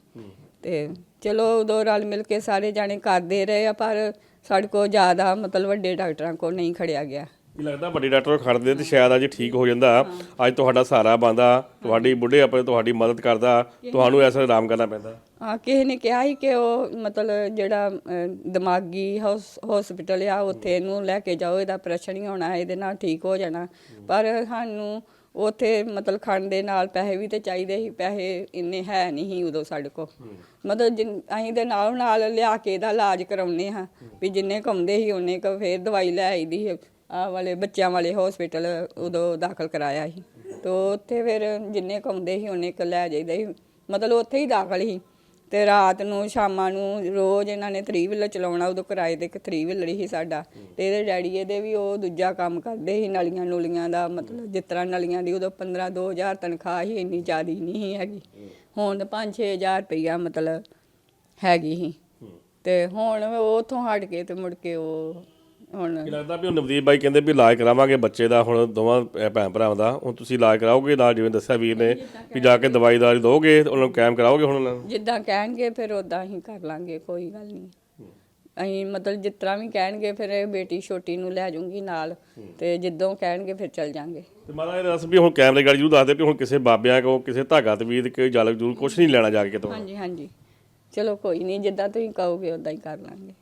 ਤੇ ਚਲੋ ਉਦੋਂ ਰਲ ਮਿਲ ਕੇ ਸਾਰੇ ਜਾਣੇ ਕਰਦੇ ਰਹੇ ਆ, ਪਰ ਸਾਡੇ ਕੋਲ ਜ਼ਿਆਦਾ ਮਤਲਬ ਵੱਡੇ ਡਾਕਟਰਾਂ ਕੋਲ ਨਹੀਂ ਖੜਿਆ ਗਿਆ। ਕੀ ਲੱਗਦਾ ਵੱਡੇ ਡਾਕਟਰ ਖੜਦੇ ਤੇ ਸ਼ਾਇਦ ਅੱਜ ਠੀਕ ਹੋ ਜਾਂਦਾ। ਅੱਜ ਤੁਹਾਡਾ ਸਹਾਰਾ ਬੰਦਾ ਤੁਹਾਡੀ ਬੁੱਢੇ ਆਪਣੇ ਤੁਹਾਡੀ ਮਦਦ ਕਰਦਾ ਤੁਹਾਨੂੰ ਐਸਾ ਆਰਾਮ ਕਰਨਾ ਪੈਂਦਾ। ਆ ਕਿਸੇ ਨੇ ਕਿਹਾ ਸੀ ਕਿ ਉਹ ਮਤਲਬ ਜਿਹੜਾ ਅਹ, ਦਿਮਾਗੀ ਹਸਪੀਟਲ ਆ ਉੱਥੇ ਇਹਨੂੰ ਲੈ ਕੇ ਜਾਓ ਇਹਦਾ ਪ੍ਰਸ਼ਨ ਹੀ ਹੋਣਾ ਇਹਦੇ ਨਾਲ ਠੀਕ ਹੋ ਜਾਣਾ। ਪਰ ਸਾਨੂੰ ਉੱਥੇ ਮਤਲਬ ਖਾਣ ਦੇ ਨਾਲ ਪੈਸੇ ਵੀ ਤੇ ਚਾਹੀਦੇ ਸੀ ਪੈਸੇ ਇੰਨੇ ਹੈ ਨਹੀਂ ਸੀ ਉਦੋਂ ਸਾਡੇ ਕੋਲ। ਮਤਲਬ ਜਿਨ- ਅਸੀਂ ਦੇ ਨਾਲ ਨਾਲ ਲਿਆ ਕੇ ਇਹਦਾ ਇਲਾਜ ਕਰਾਉਨੇ ਹਾਂ ਵੀ ਜਿੰਨੇ ਕੁ ਆਉਂਦੇ ਸੀ ਉਹਨੇ ਕ ਫੇਰ ਦਵਾਈ ਲੈ ਆਈਦੀ ਸੀ। ਆ ਵਾਲੇ ਬੱਚਿਆਂ ਵਾਲੇ ਹਸਪੀਟਲ ਉਦੋਂ ਦਾਖਲ ਕਰਾਇਆ ਸੀ। ਤੇ ਉੱਥੇ ਫਿਰ ਜਿੰਨੇ ਕੁ ਕਮਦੇ ਸੀ ਉਹਨੇ ਕੁ ਲੈ ਜਾਈਦਾ ਸੀ। ਮਤਲਬ ਉੱਥੇ ਹੀ ਦਾਖਲ ਸੀ। ਤੇ ਰਾਤ ਨੂੰ, ਸ਼ਾਮਾਂ ਨੂੰ, ਰੋਜ਼ ਇਹਨਾਂ ਨੇ 3 ਵੀਲਰ ਚਲਾਉਣਾ, ਉਦੋਂ ਕਿਰਾਏ ਤੇ ਇੱਕ 3 ਵੀਲਰ ਹੀ ਸਾਡਾ। ਤੇ ਇਹਦੇ ਡੈਡੀ ਇਹਦੇ ਵੀ ਉਹ ਦੂਜਾ ਕੰਮ ਕਰਦੇ ਸੀ, ਨਲੀਆਂ ਨੂਲੀਆਂ ਦਾ, ਮਤਲਬ ਜਿਸ ਤਰ੍ਹਾਂ ਨਲੀਆਂ ਦੀ ਉਦੋਂ 15 2000 ਤਨਖਾਹ ਹੀ ਇੰਨੀ ਜ਼ਿਆਦੀ ਨਹੀਂ ਸੀ ਹੈਗੀ। ਹੁਣ ਤਾਂ 5-6000 ਰੁਪਈਆ ਮਤਲਬ ਹੈਗੀ ਸੀ। ਤੇ ਹੁਣ ਉਹ ਉੱਥੋਂ ਹਟ ਕੇ ਤੇ ਮੁੜ ਕੇ ਉਹ ਹੁਣ ਕੀ ਲੱਗਦਾ ਵੀ ਉਹ ਨਵਦੀਪ ਬਾਈ ਕਹਿੰਦੇ ਵੀ ਇਲਾਜ ਕਰਾਵਾਂਗੇ ਬੱਚੇ ਦਾ ਹੁਣ ਦੋਵਾਂ ਭੈਣ ਭਰਾਵਾਂ ਦਾ। ਹੁਣ ਤੁਸੀਂ ਇਲਾਜ ਕਰਾਓਗੇ ਨਾਲ ਜਿਵੇਂ ਦੱਸਿਆ ਵੀਰ ਨੇ ਵੀ ਜਾ ਕੇ ਦਵਾਈ ਦਾਰੀ ਦੋਗੇ ਤੇ ਉਹਨਾਂ ਨੂੰ ਕਾਇਮ ਕਰਾਓਗੇ ਹੁਣ ਉਹਨਾਂ ਨੂੰ? ਜਿੱਦਾਂ ਕਹਿਣਗੇ ਫਿਰ ਉਦਾਂ ਹੀ ਕਰ ਲਾਂਗੇ ਕੋਈ ਗੱਲ ਨਹੀਂ। ਅਸੀਂ ਮਤਲਬ ਜਿਸ ਤਰ੍ਹਾਂ ਵੀ ਕਹਿਣਗੇ ਫਿਰ ਇਹ ਬੇਟੀ ਛੋਟੀ ਨੂੰ ਲੈ ਜਾਊਂਗੀ ਨਾਲ ਤੇ ਜਿੱਦੋਂ ਕਹਿਣਗੇ ਫਿਰ ਚੱਲ ਜਾਾਂਗੇ। ਤੇ ਮਾਤਾ ਇਹ ਦੱਸ ਵੀ ਹੁਣ ਕੈਮਰੇ ਗਾੜੀ ਜਰੂਰ ਦੱਸ ਦੇ ਵੀ ਹੁਣ ਕਿਸੇ ਬਾਬਿਆਂ ਕੋ ਕਿਸੇ ਧਾਗਾ ਤਵੀਦ ਕੋਈ ਜਲ ਜੂਲ ਕੁਝ ਨਹੀਂ ਲੈਣਾ ਜਾ ਕੇ ਕਿਤੋਂ। ਹਾਂਜੀ ਹਾਂਜੀ। ਚਲੋ ਕੋਈ ਨਹੀਂ ਜਿੱਦਾਂ ਤੁਸੀਂ ਕਹੋਗੇ ਉਦਾਂ ਹੀ ਕਰ ਲਾਂਗੇ।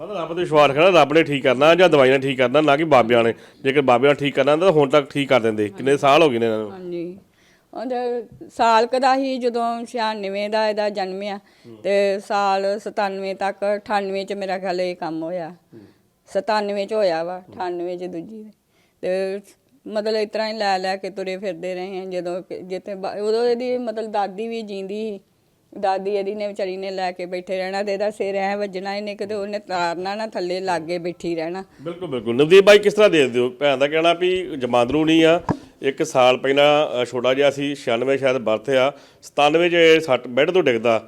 ਮਤਲਬ ਰੱਬ ਤੇ ਵਿਸ਼ਵਾਸ ਰੱਖਣਾ, ਰੱਬ ਨੇ ਠੀਕ ਕਰਨਾ ਜਾਂ ਦਵਾਈ ਨਾਲ ਠੀਕ ਕਰਨਾ, ਨਾ ਕਿ ਬਾਬਿਆਂ ਨੇ। ਜੇਕਰ ਬਾਬਿਆਂ ਨੇ ਠੀਕ ਕਰਨਾ ਤਾਂ ਹੁਣ ਤੱਕ ਠੀਕ ਕਰ ਦਿੰਦੇ। ਕਿੰਨੇ ਸਾਲ ਹੋ ਗਏ ਨੇ ਇਹਨਾਂ ਨੂੰ? ਹਾਂਜੀ। ਉਹਦੇ ਸਾਲ ਕਦਾ ਹੀ ਜਦੋਂ 96 ਦਾ ਇਹਦਾ ਜਨਮ ਆ, ਤੇ ਸਾਲ 97 ਤੱਕ 98 ਚ ਮੇਰਾ ਖਿਆਲ ਇਹ ਕੰਮ ਹੋਇਆ। 97 ਚ ਹੋਇਆ ਵਾ 98 ਚ ਦੂਜੀ ਤੇ ਮਤਲਬ ਇਸ ਤਰ੍ਹਾਂ ਹੀ ਲੈ ਲੈ ਕੇ ਤੁਰੇ ਫਿਰਦੇ ਰਹੇ ਆ, ਜਦੋਂ ਕਿ ਜਿੱਥੇ ਬਾ- ਉਦੋਂ ਇਹਦੀ ਮਤਲਬ ਦਾਦੀ ਵੀ ਜੀਂਦੀ ਸੀ। ਦਾਦੀ ਇਹਦੀ ਨੇ ਵਿਚਾਰੀ ਨੇ ਲੈ ਕੇ ਬੈਠੇ ਰਹਿਣਾ ਤੇ ਇਹਦਾ ਸਿਰ ਐ ਵੱਜਣਾ ਇਹਨੇ ਕਿਤੇ ਉਹਨੇ ਤਾਰਨਾ ਨਾ ਥੱਲੇ ਲਾਗੇ ਬੈਠੀ ਰਹਿਣਾ। ਬਿਲਕੁਲ ਬਿਲਕੁਲ। ਨਵਦੀਪ ਬਾਈ ਕਿਸ ਤਰ੍ਹਾਂ ਦੇ ਦਿਓ? ਭੈਣ ਦਾ ਕਹਿਣਾ ਵੀ ਜਮਾਂਦਰੂ ਨਹੀਂ ਆ। ਇੱਕ ਸਾਲ ਪਹਿਲਾਂ ਛੋਟਾ ਜਿਹਾ ਸੀ 96 ਸ਼ਾਇਦ ਬਰਥ ਆ। 97 ਚ ਇਹ ਸੱਟ ਬੈੱਡ ਤੋਂ ਡਿੱਗਦਾ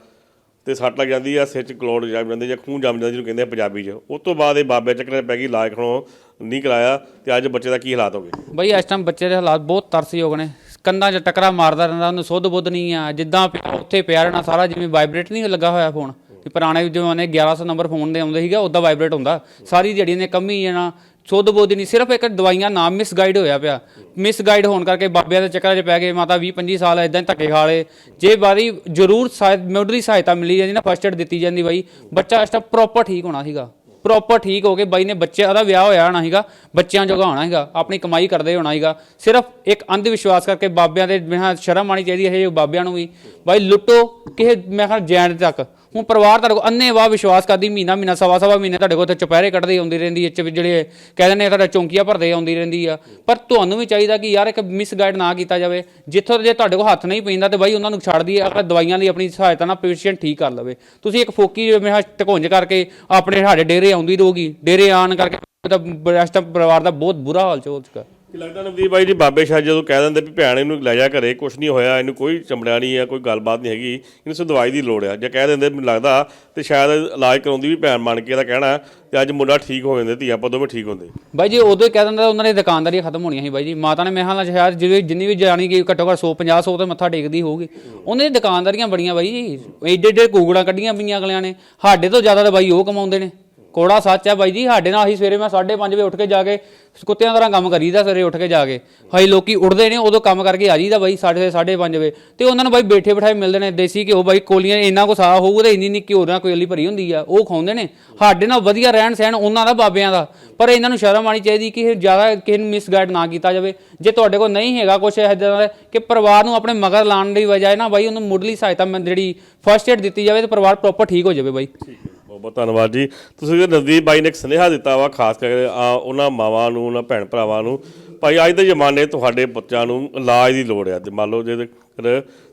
ਤੇ ਸੱਟ ਲੱਗ ਜਾਂਦੀ ਆ ਸਿਰ 'ਚ ਕਲੋੜ ਜੰਮ ਜਾਂਦੇ ਜਾਂ ਖੂਨ ਜੰਮ ਜਾਂਦਾ ਜਿਹਨੂੰ ਕਹਿੰਦੇ ਆ ਪੰਜਾਬੀ 'ਚ। ਉਸ ਤੋਂ ਬਾਅਦ ਇਹ ਬਾਬੇ ਚੱਕਰੇ ਪੈ ਗਈ ਇਲਾਜ ਖਣੋ ਨਹੀਂ ਕਰਾਇਆ ਤੇ ਅੱਜ ਬੱਚੇ ਦਾ ਕੀ ਹਾਲਾਤ ਹੋ ਗਏ? ਬਈ ਇਸ ਟਾਈਮ ਬੱਚੇ ਦੇ ਹਾਲਾਤ ਬਹੁਤ ਤਰਸਯੋਗ ਨੇ। ਕੰਨਾਂ 'ਚ ਟਕਰਾ ਮਾਰਦਾ ਰਹਿੰਦਾ, ਉਹਨੂੰ ਸੁੱਧ ਬੁੱਧ ਨਹੀਂ ਆ। ਜਿੱਦਾਂ ਪਿਆ ਉੱਥੇ ਪਿਆ ਰਹਿਣਾ ਸਾਰਾ, ਜਿਵੇਂ ਵਾਈਬ੍ਰੇਟ ਨਹੀਂ ਲੱਗਾ ਹੋਇਆ ਫੋਨ ਵੀ ਪੁਰਾਣੇ ਜ਼ਮਾਨੇ 1100 ਨੰਬਰ ਫੋਨ ਦੇ ਆਉਂਦੇ ਸੀਗਾ ਉਦਾਂ ਵਾਈਬ੍ਰੇਟ ਹੁੰਦਾ। ਸਾਰੀ ਜਿਹੜੀ ਨੇ ਕੰਮੀ ਜਾਣਾ। ਸੁੱਧ ਬੁੱਧ ਨਹੀਂ, ਸਿਰਫ ਇੱਕ ਦਵਾਈਆਂ ਨਾਮ ਮਿਸਗਾਈਡ ਹੋਇਆ ਪਿਆ। ਮਿਸਗਾਈਡ ਹੋਣ ਕਰਕੇ ਬਾਬਿਆਂ ਦੇ ਚੱਕਰਾਂ 'ਚ ਪੈ ਗਏ, ਮਾਤਾ 20 25 ਸਾਲ ਇਦਾਂ ਹੀ ਧੱਕੇ ਖਾ ਲਏ। ਜੇ ਬਾਰੀ ਜ਼ਰੂਰ ਸ਼ਾਇਦ ਮੁੱਢਲੀ ਸਹਾਇਤਾ ਮਿਲੀ ਜਾਂਦੀ ਨਾ ਫਸਟ ਏਡ ਦਿੱਤੀ ਜਾਂਦੀ ਬਾਈ। ਬੱਚਾ ਇਸ ਟਾਈਮ ਪ੍ਰੋਪਰ ਠੀਕ ਹੋਣਾ ਸੀਗਾ। ਪ੍ਰੋਪਰ ਠੀਕ ਹੋ ਕੇ ਬਾਈ ਨੇ ਬੱਚਿਆਂ ਦਾ ਵਿਆਹ ਹੋਇਆ ਹੋਣਾ ਸੀਗਾ, ਬੱਚਿਆਂ ਜੋਗਾ ਹੋਣਾ ਸੀਗਾ, ਆਪਣੀ ਕਮਾਈ ਕਰਦੇ ਹੋਣਾ ਸੀਗਾ। ਸਿਰਫ ਇੱਕ ਅੰਧ ਵਿਸ਼ਵਾਸ ਕਰਕੇ ਬਾਬਿਆਂ ਦੇ ਬਿਨਾਂ ਸ਼ਰਮ ਆਣੀ ਚਾਹੀਦੀ ਹੈ, ਇਹ ਬਾਬਿਆਂ ਨੂੰ ਵੀ। ਬਾਈ ਲੁੱਟੋ ਕਿਸੇ, ਮੈਂ ਕਿਹਾ ਜੈਨ ਤੱਕ। ਹੁਣ ਪਰਿਵਾਰ ਤੁਹਾਡੇ ਕੋਲ ਅੰਨੇ ਵਾਹ ਵਿਸ਼ਵਾਸ ਕਰਦੀ, ਮਹੀਨਾ ਮਹੀਨਾ, ਸਵਾ ਸਵਾ ਮਹੀਨੇ ਤੁਹਾਡੇ ਕੋਲ ਤੇ ਚੁਪਹਿਰੇ ਕੱਢਦੇ ਆਉਂਦੀ ਰਹਿੰਦੀ ਹੈ, ਚ ਜਿਹੜੇ ਕਹਿ ਦਿੰਦੇ ਆ ਤੁਹਾਡਾ ਚੌਂਕੀਆਂ ਭਰਦੇ ਆਉਂਦੀ ਰਹਿੰਦੀ ਆ। ਪਰ ਤੁਹਾਨੂੰ ਵੀ ਚਾਹੀਦਾ ਕਿ ਯਾਰ ਇੱਕ ਮਿਸਗਾਈਡ ਨਾ ਕੀਤਾ ਜਾਵੇ। ਜਿੱਥੋਂ ਜੇ ਤੁਹਾਡੇ ਕੋਲ ਹੱਥ ਨਹੀਂ ਪੈਂਦਾ ਤੇ ਬਾਈ ਉਹਨਾਂ ਨੂੰ ਛੱਡ ਦਈਏ ਅਗਰ ਦਵਾਈਆਂ ਲਈ ਆਪਣੀ ਸਹਾਇਤਾ ਨਾਲ ਪੇਸ਼ੈਂਟ ਠੀਕ ਕਰ ਲਵੇ। ਤੁਸੀਂ ਇੱਕ ਫੋਕੀ ਜਿਵੇਂ ਟਕੋਂਜ ਕਰਕੇ ਆਪਣੇ ਸਾਡੇ ਡੇਰੇ ਆਉਂਦੀ ਰਹੂਗੀ, ਡੇਰੇ ਆਣ ਕਰਕੇ ਤਾਂ ਇਸ ਟਾਈਮ ਪਰਿਵਾਰ ਦਾ ਬਹੁਤ ਬੁਰਾ ਹਾਲ ਚ ਹੋ ਚੁੱਕਾ। ਕੀ ਲੱਗਦਾ ਨਵਦੀਪ ਬਾਈ ਜੀ, ਬਾਬੇ ਸ਼ਾਹ ਜਦੋਂ ਕਹਿ ਦਿੰਦੇ ਵੀ ਭੈਣ ਇਹਨੂੰ ਲੈ ਜਾ ਘਰੇ ਕੁਝ ਨਹੀਂ ਹੋਇਆ, ਇਹਨੂੰ ਕੋਈ ਚਮੜਿਆ ਨਹੀਂ ਹੈ, ਕੋਈ ਗੱਲਬਾਤ ਨਹੀਂ ਹੈਗੀ, ਇਹਨੂੰ ਸਿਰ ਦਵਾਈ ਦੀ ਲੋੜ ਆ। ਜੇ ਕਹਿ ਦਿੰਦੇ ਮੈਨੂੰ ਲੱਗਦਾ ਤੇ ਸ਼ਾਇਦ ਇਲਾਜ ਕਰਾਉਂਦੀ ਵੀ ਭੈਣ ਮੰਨ ਕੇ ਇਹਦਾ ਕਹਿਣਾ ਤੇ ਅੱਜ ਮੁੰਡਾ ਠੀਕ ਹੋ ਜਾਂਦੇ ਧੀ ਆਪਾਂ ਦੋਵੇਂ ਠੀਕ ਹੁੰਦੇ। ਬਾਈ ਜੀ, ਉਦੋਂ ਹੀ ਕਹਿ ਦਿੰਦਾ ਉਹਨਾਂ ਦੀ ਦੁਕਾਨਦਾਰੀ ਖਤਮ ਹੋਣੀਆਂ ਸੀ ਬਾਈ ਜੀ। ਮਾਤਾ ਨੇ ਮੇਹਾਂ ਨਾਲ ਸ਼ਾਇਦ ਜਿਹੜੀ ਜਿੰਨੀ ਵੀ ਜਾਣੀ ਗਈ ਘੱਟੋ ਘੱਟ 100 50 100 ਤੇ ਮੱਥਾ ਟੇਕਦੀ ਹੋਊਗੀ। ਉਹਨਾਂ ਦੀ ਦੁਕਾਨਦਾਰੀਆਂ ਬੜੀਆਂ ਬਾਈ ਜੀ ਏਡੇ ਏਡੇ ਕੂਗੜਾਂ ਕੱਢੀਆਂ ਪਈਆਂ ਅਗਲਿਆਂ ਨੇ। ਸਾਡੇ ਤੋਂ ਜ਼ਿਆਦਾ ਤਾਂ ਬਾਈ ਉਹ ਕਮਾਉਂਦੇ ਨੇ। ਕੋੜਾ ਸੱਚ ਹੈ ਬਾਈ ਜੀ, ਸਾਡੇ ਨਾਲ ਅਸੀਂ ਸਵੇਰੇ ਮੈਂ 5:30 ਵਜੇ ਉੱਠ ਕੇ ਜਾ ਕੇ ਕੁੱਤਿਆਂ ਤਰ੍ਹਾਂ ਕੰਮ ਕਰੀਦਾ ਸਵੇਰੇ ਉੱਠ ਕੇ ਜਾ ਕੇ। ਹਾਈ ਲੋਕੀ ਉੱਠਦੇ ਨੇ, ਉਦੋਂ ਕੰਮ ਕਰਕੇ ਆ ਜੀਦਾ ਬਾਈ 5:30 ਵਜੇ। ਤੇ ਉਹਨਾਂ ਨੂੰ ਬਾਈ ਬੈਠੇ ਬਿਠਾਏ ਮਿਲਦੇ ਨੇ, ਦੇਸੀ ਘਿਓ ਬਾਈ, ਕੋਲੀਆਂ ਇੰਨਾ ਕੋ ਸਾਹ ਹੋਊਗਾ ਤੇ ਇੰਨੀ ਇੰਨੀ ਘਿਓ ਨਾਲ ਕੋਲੀ ਭਰੀ ਹੁੰਦੀ ਆ, ਉਹ ਖਾਉਂਦੇ ਨੇ। ਸਾਡੇ ਨਾਲ ਵਧੀਆ ਰਹਿਣ ਸਹਿਣ ਉਹਨਾਂ ਦਾ, ਬਾਬਿਆਂ ਦਾ। ਪਰ ਇਹਨਾਂ ਨੂੰ ਸ਼ਰਮ ਆਣੀ ਚਾਹੀਦੀ ਕਿ ਇਹ ਜ਼ਿਆਦਾ ਕਿਸੇ ਨੂੰ ਮਿਸਗਾਈਡ ਨਾ ਕੀਤਾ ਜਾਵੇ। ਜੇ ਤੁਹਾਡੇ ਕੋਲ ਨਹੀਂ ਹੈਗਾ ਕੁਝ ਇਹਦਾ ਦਾ ਕਿ ਪਰਿਵਾਰ ਨੂੰ ਆਪਣੇ ਮਗਰ ਲਾਉਣ ਦੀ ਵਜਾਏ ਨਾ ਬਾਈ, ਉਹਨੂੰ ਮੁੱਢਲੀ ਸਹਾਇਤਾ ਮੈਂ ਜਿਹੜੀ ਫਰਸਟ ਏਡ ਦਿੱਤੀ ਜਾਵੇ ਤੇ ਪਰਿਵਾਰ ਪ੍ਰੋਪਰ ਠੀਕ ਹੋ ਜਾਵੇ ਬਾਈ। ਬਹੁਤ ਧੰਨਵਾਦ ਜੀ। ਤੁਸੀਂ ਇਹ ਨਵਦੀਪ ਬਾਈ ਨੇ ਇੱਕ ਸੁਨੇਹਾ ਦਿੱਤਾ ਵਾ ਖਾਸ ਕਰਕੇ ਆ, ਉਹਨਾਂ ਮਾਵਾਂ ਨੂੰ ਉਹਨਾਂ ਭੈਣ ਭਰਾਵਾਂ ਨੂੰ। ਭਾਈ ਅੱਜ ਦੇ ਜ਼ਮਾਨੇ ਤੁਹਾਡੇ ਬੱਚਿਆਂ ਨੂੰ ਇਲਾਜ ਦੀ ਲੋੜ ਆ। ਤੇ ਮੰਨ ਲਓ ਜੇ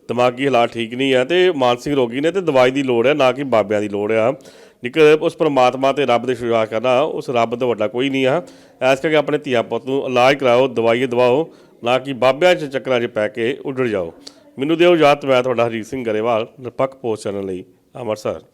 ਦਿਮਾਗੀ ਹਾਲਾਤ ਠੀਕ ਨਹੀਂ ਆ ਤੇ ਮਾਨਸਿਕ ਰੋਗੀ ਨੇ ਤੇ ਦਵਾਈ ਦੀ ਲੋੜ ਆ ਨਾ ਕਿ ਬਾਬਿਆਂ ਦੀ ਲੋੜ ਆ। ਨਿਕਲ ਉਸ ਪਰਮਾਤਮਾ ਤੇ ਰੱਬ ਦੇ ਵਿਸ਼ਵਾਸ ਕਰਨਾ ਉਸ ਰੱਬ ਤੋਂ ਵੱਡਾ ਕੋਈ ਨਹੀਂ ਆ। ਐਸ ਕਰਕੇ ਆਪਣੇ ਧੀਆ ਪੁੱਤ ਨੂੰ ਇਲਾਜ ਕਰਾਓ ਦਵਾਈ ਦਵਾਓ ਨਾ ਕਿ ਬਾਬਿਆਂ 'ਚ ਚੱਕਰਾਂ 'ਚ ਪੈ ਕੇ ਉੱਡੜ ਜਾਓ। ਮੈਨੂੰ ਦਿਓ ਯਾਦ ਮੈਂ ਤੁਹਾਡਾ ਹਰੀਤ ਸਿੰਘ ਗਰੇਵਾਲ ਨਿਰਪੱਖ ਪੋਸਟ ਚੈਨਲ ਲਈ ਅੰਮ੍ਰਿਤਸਰ।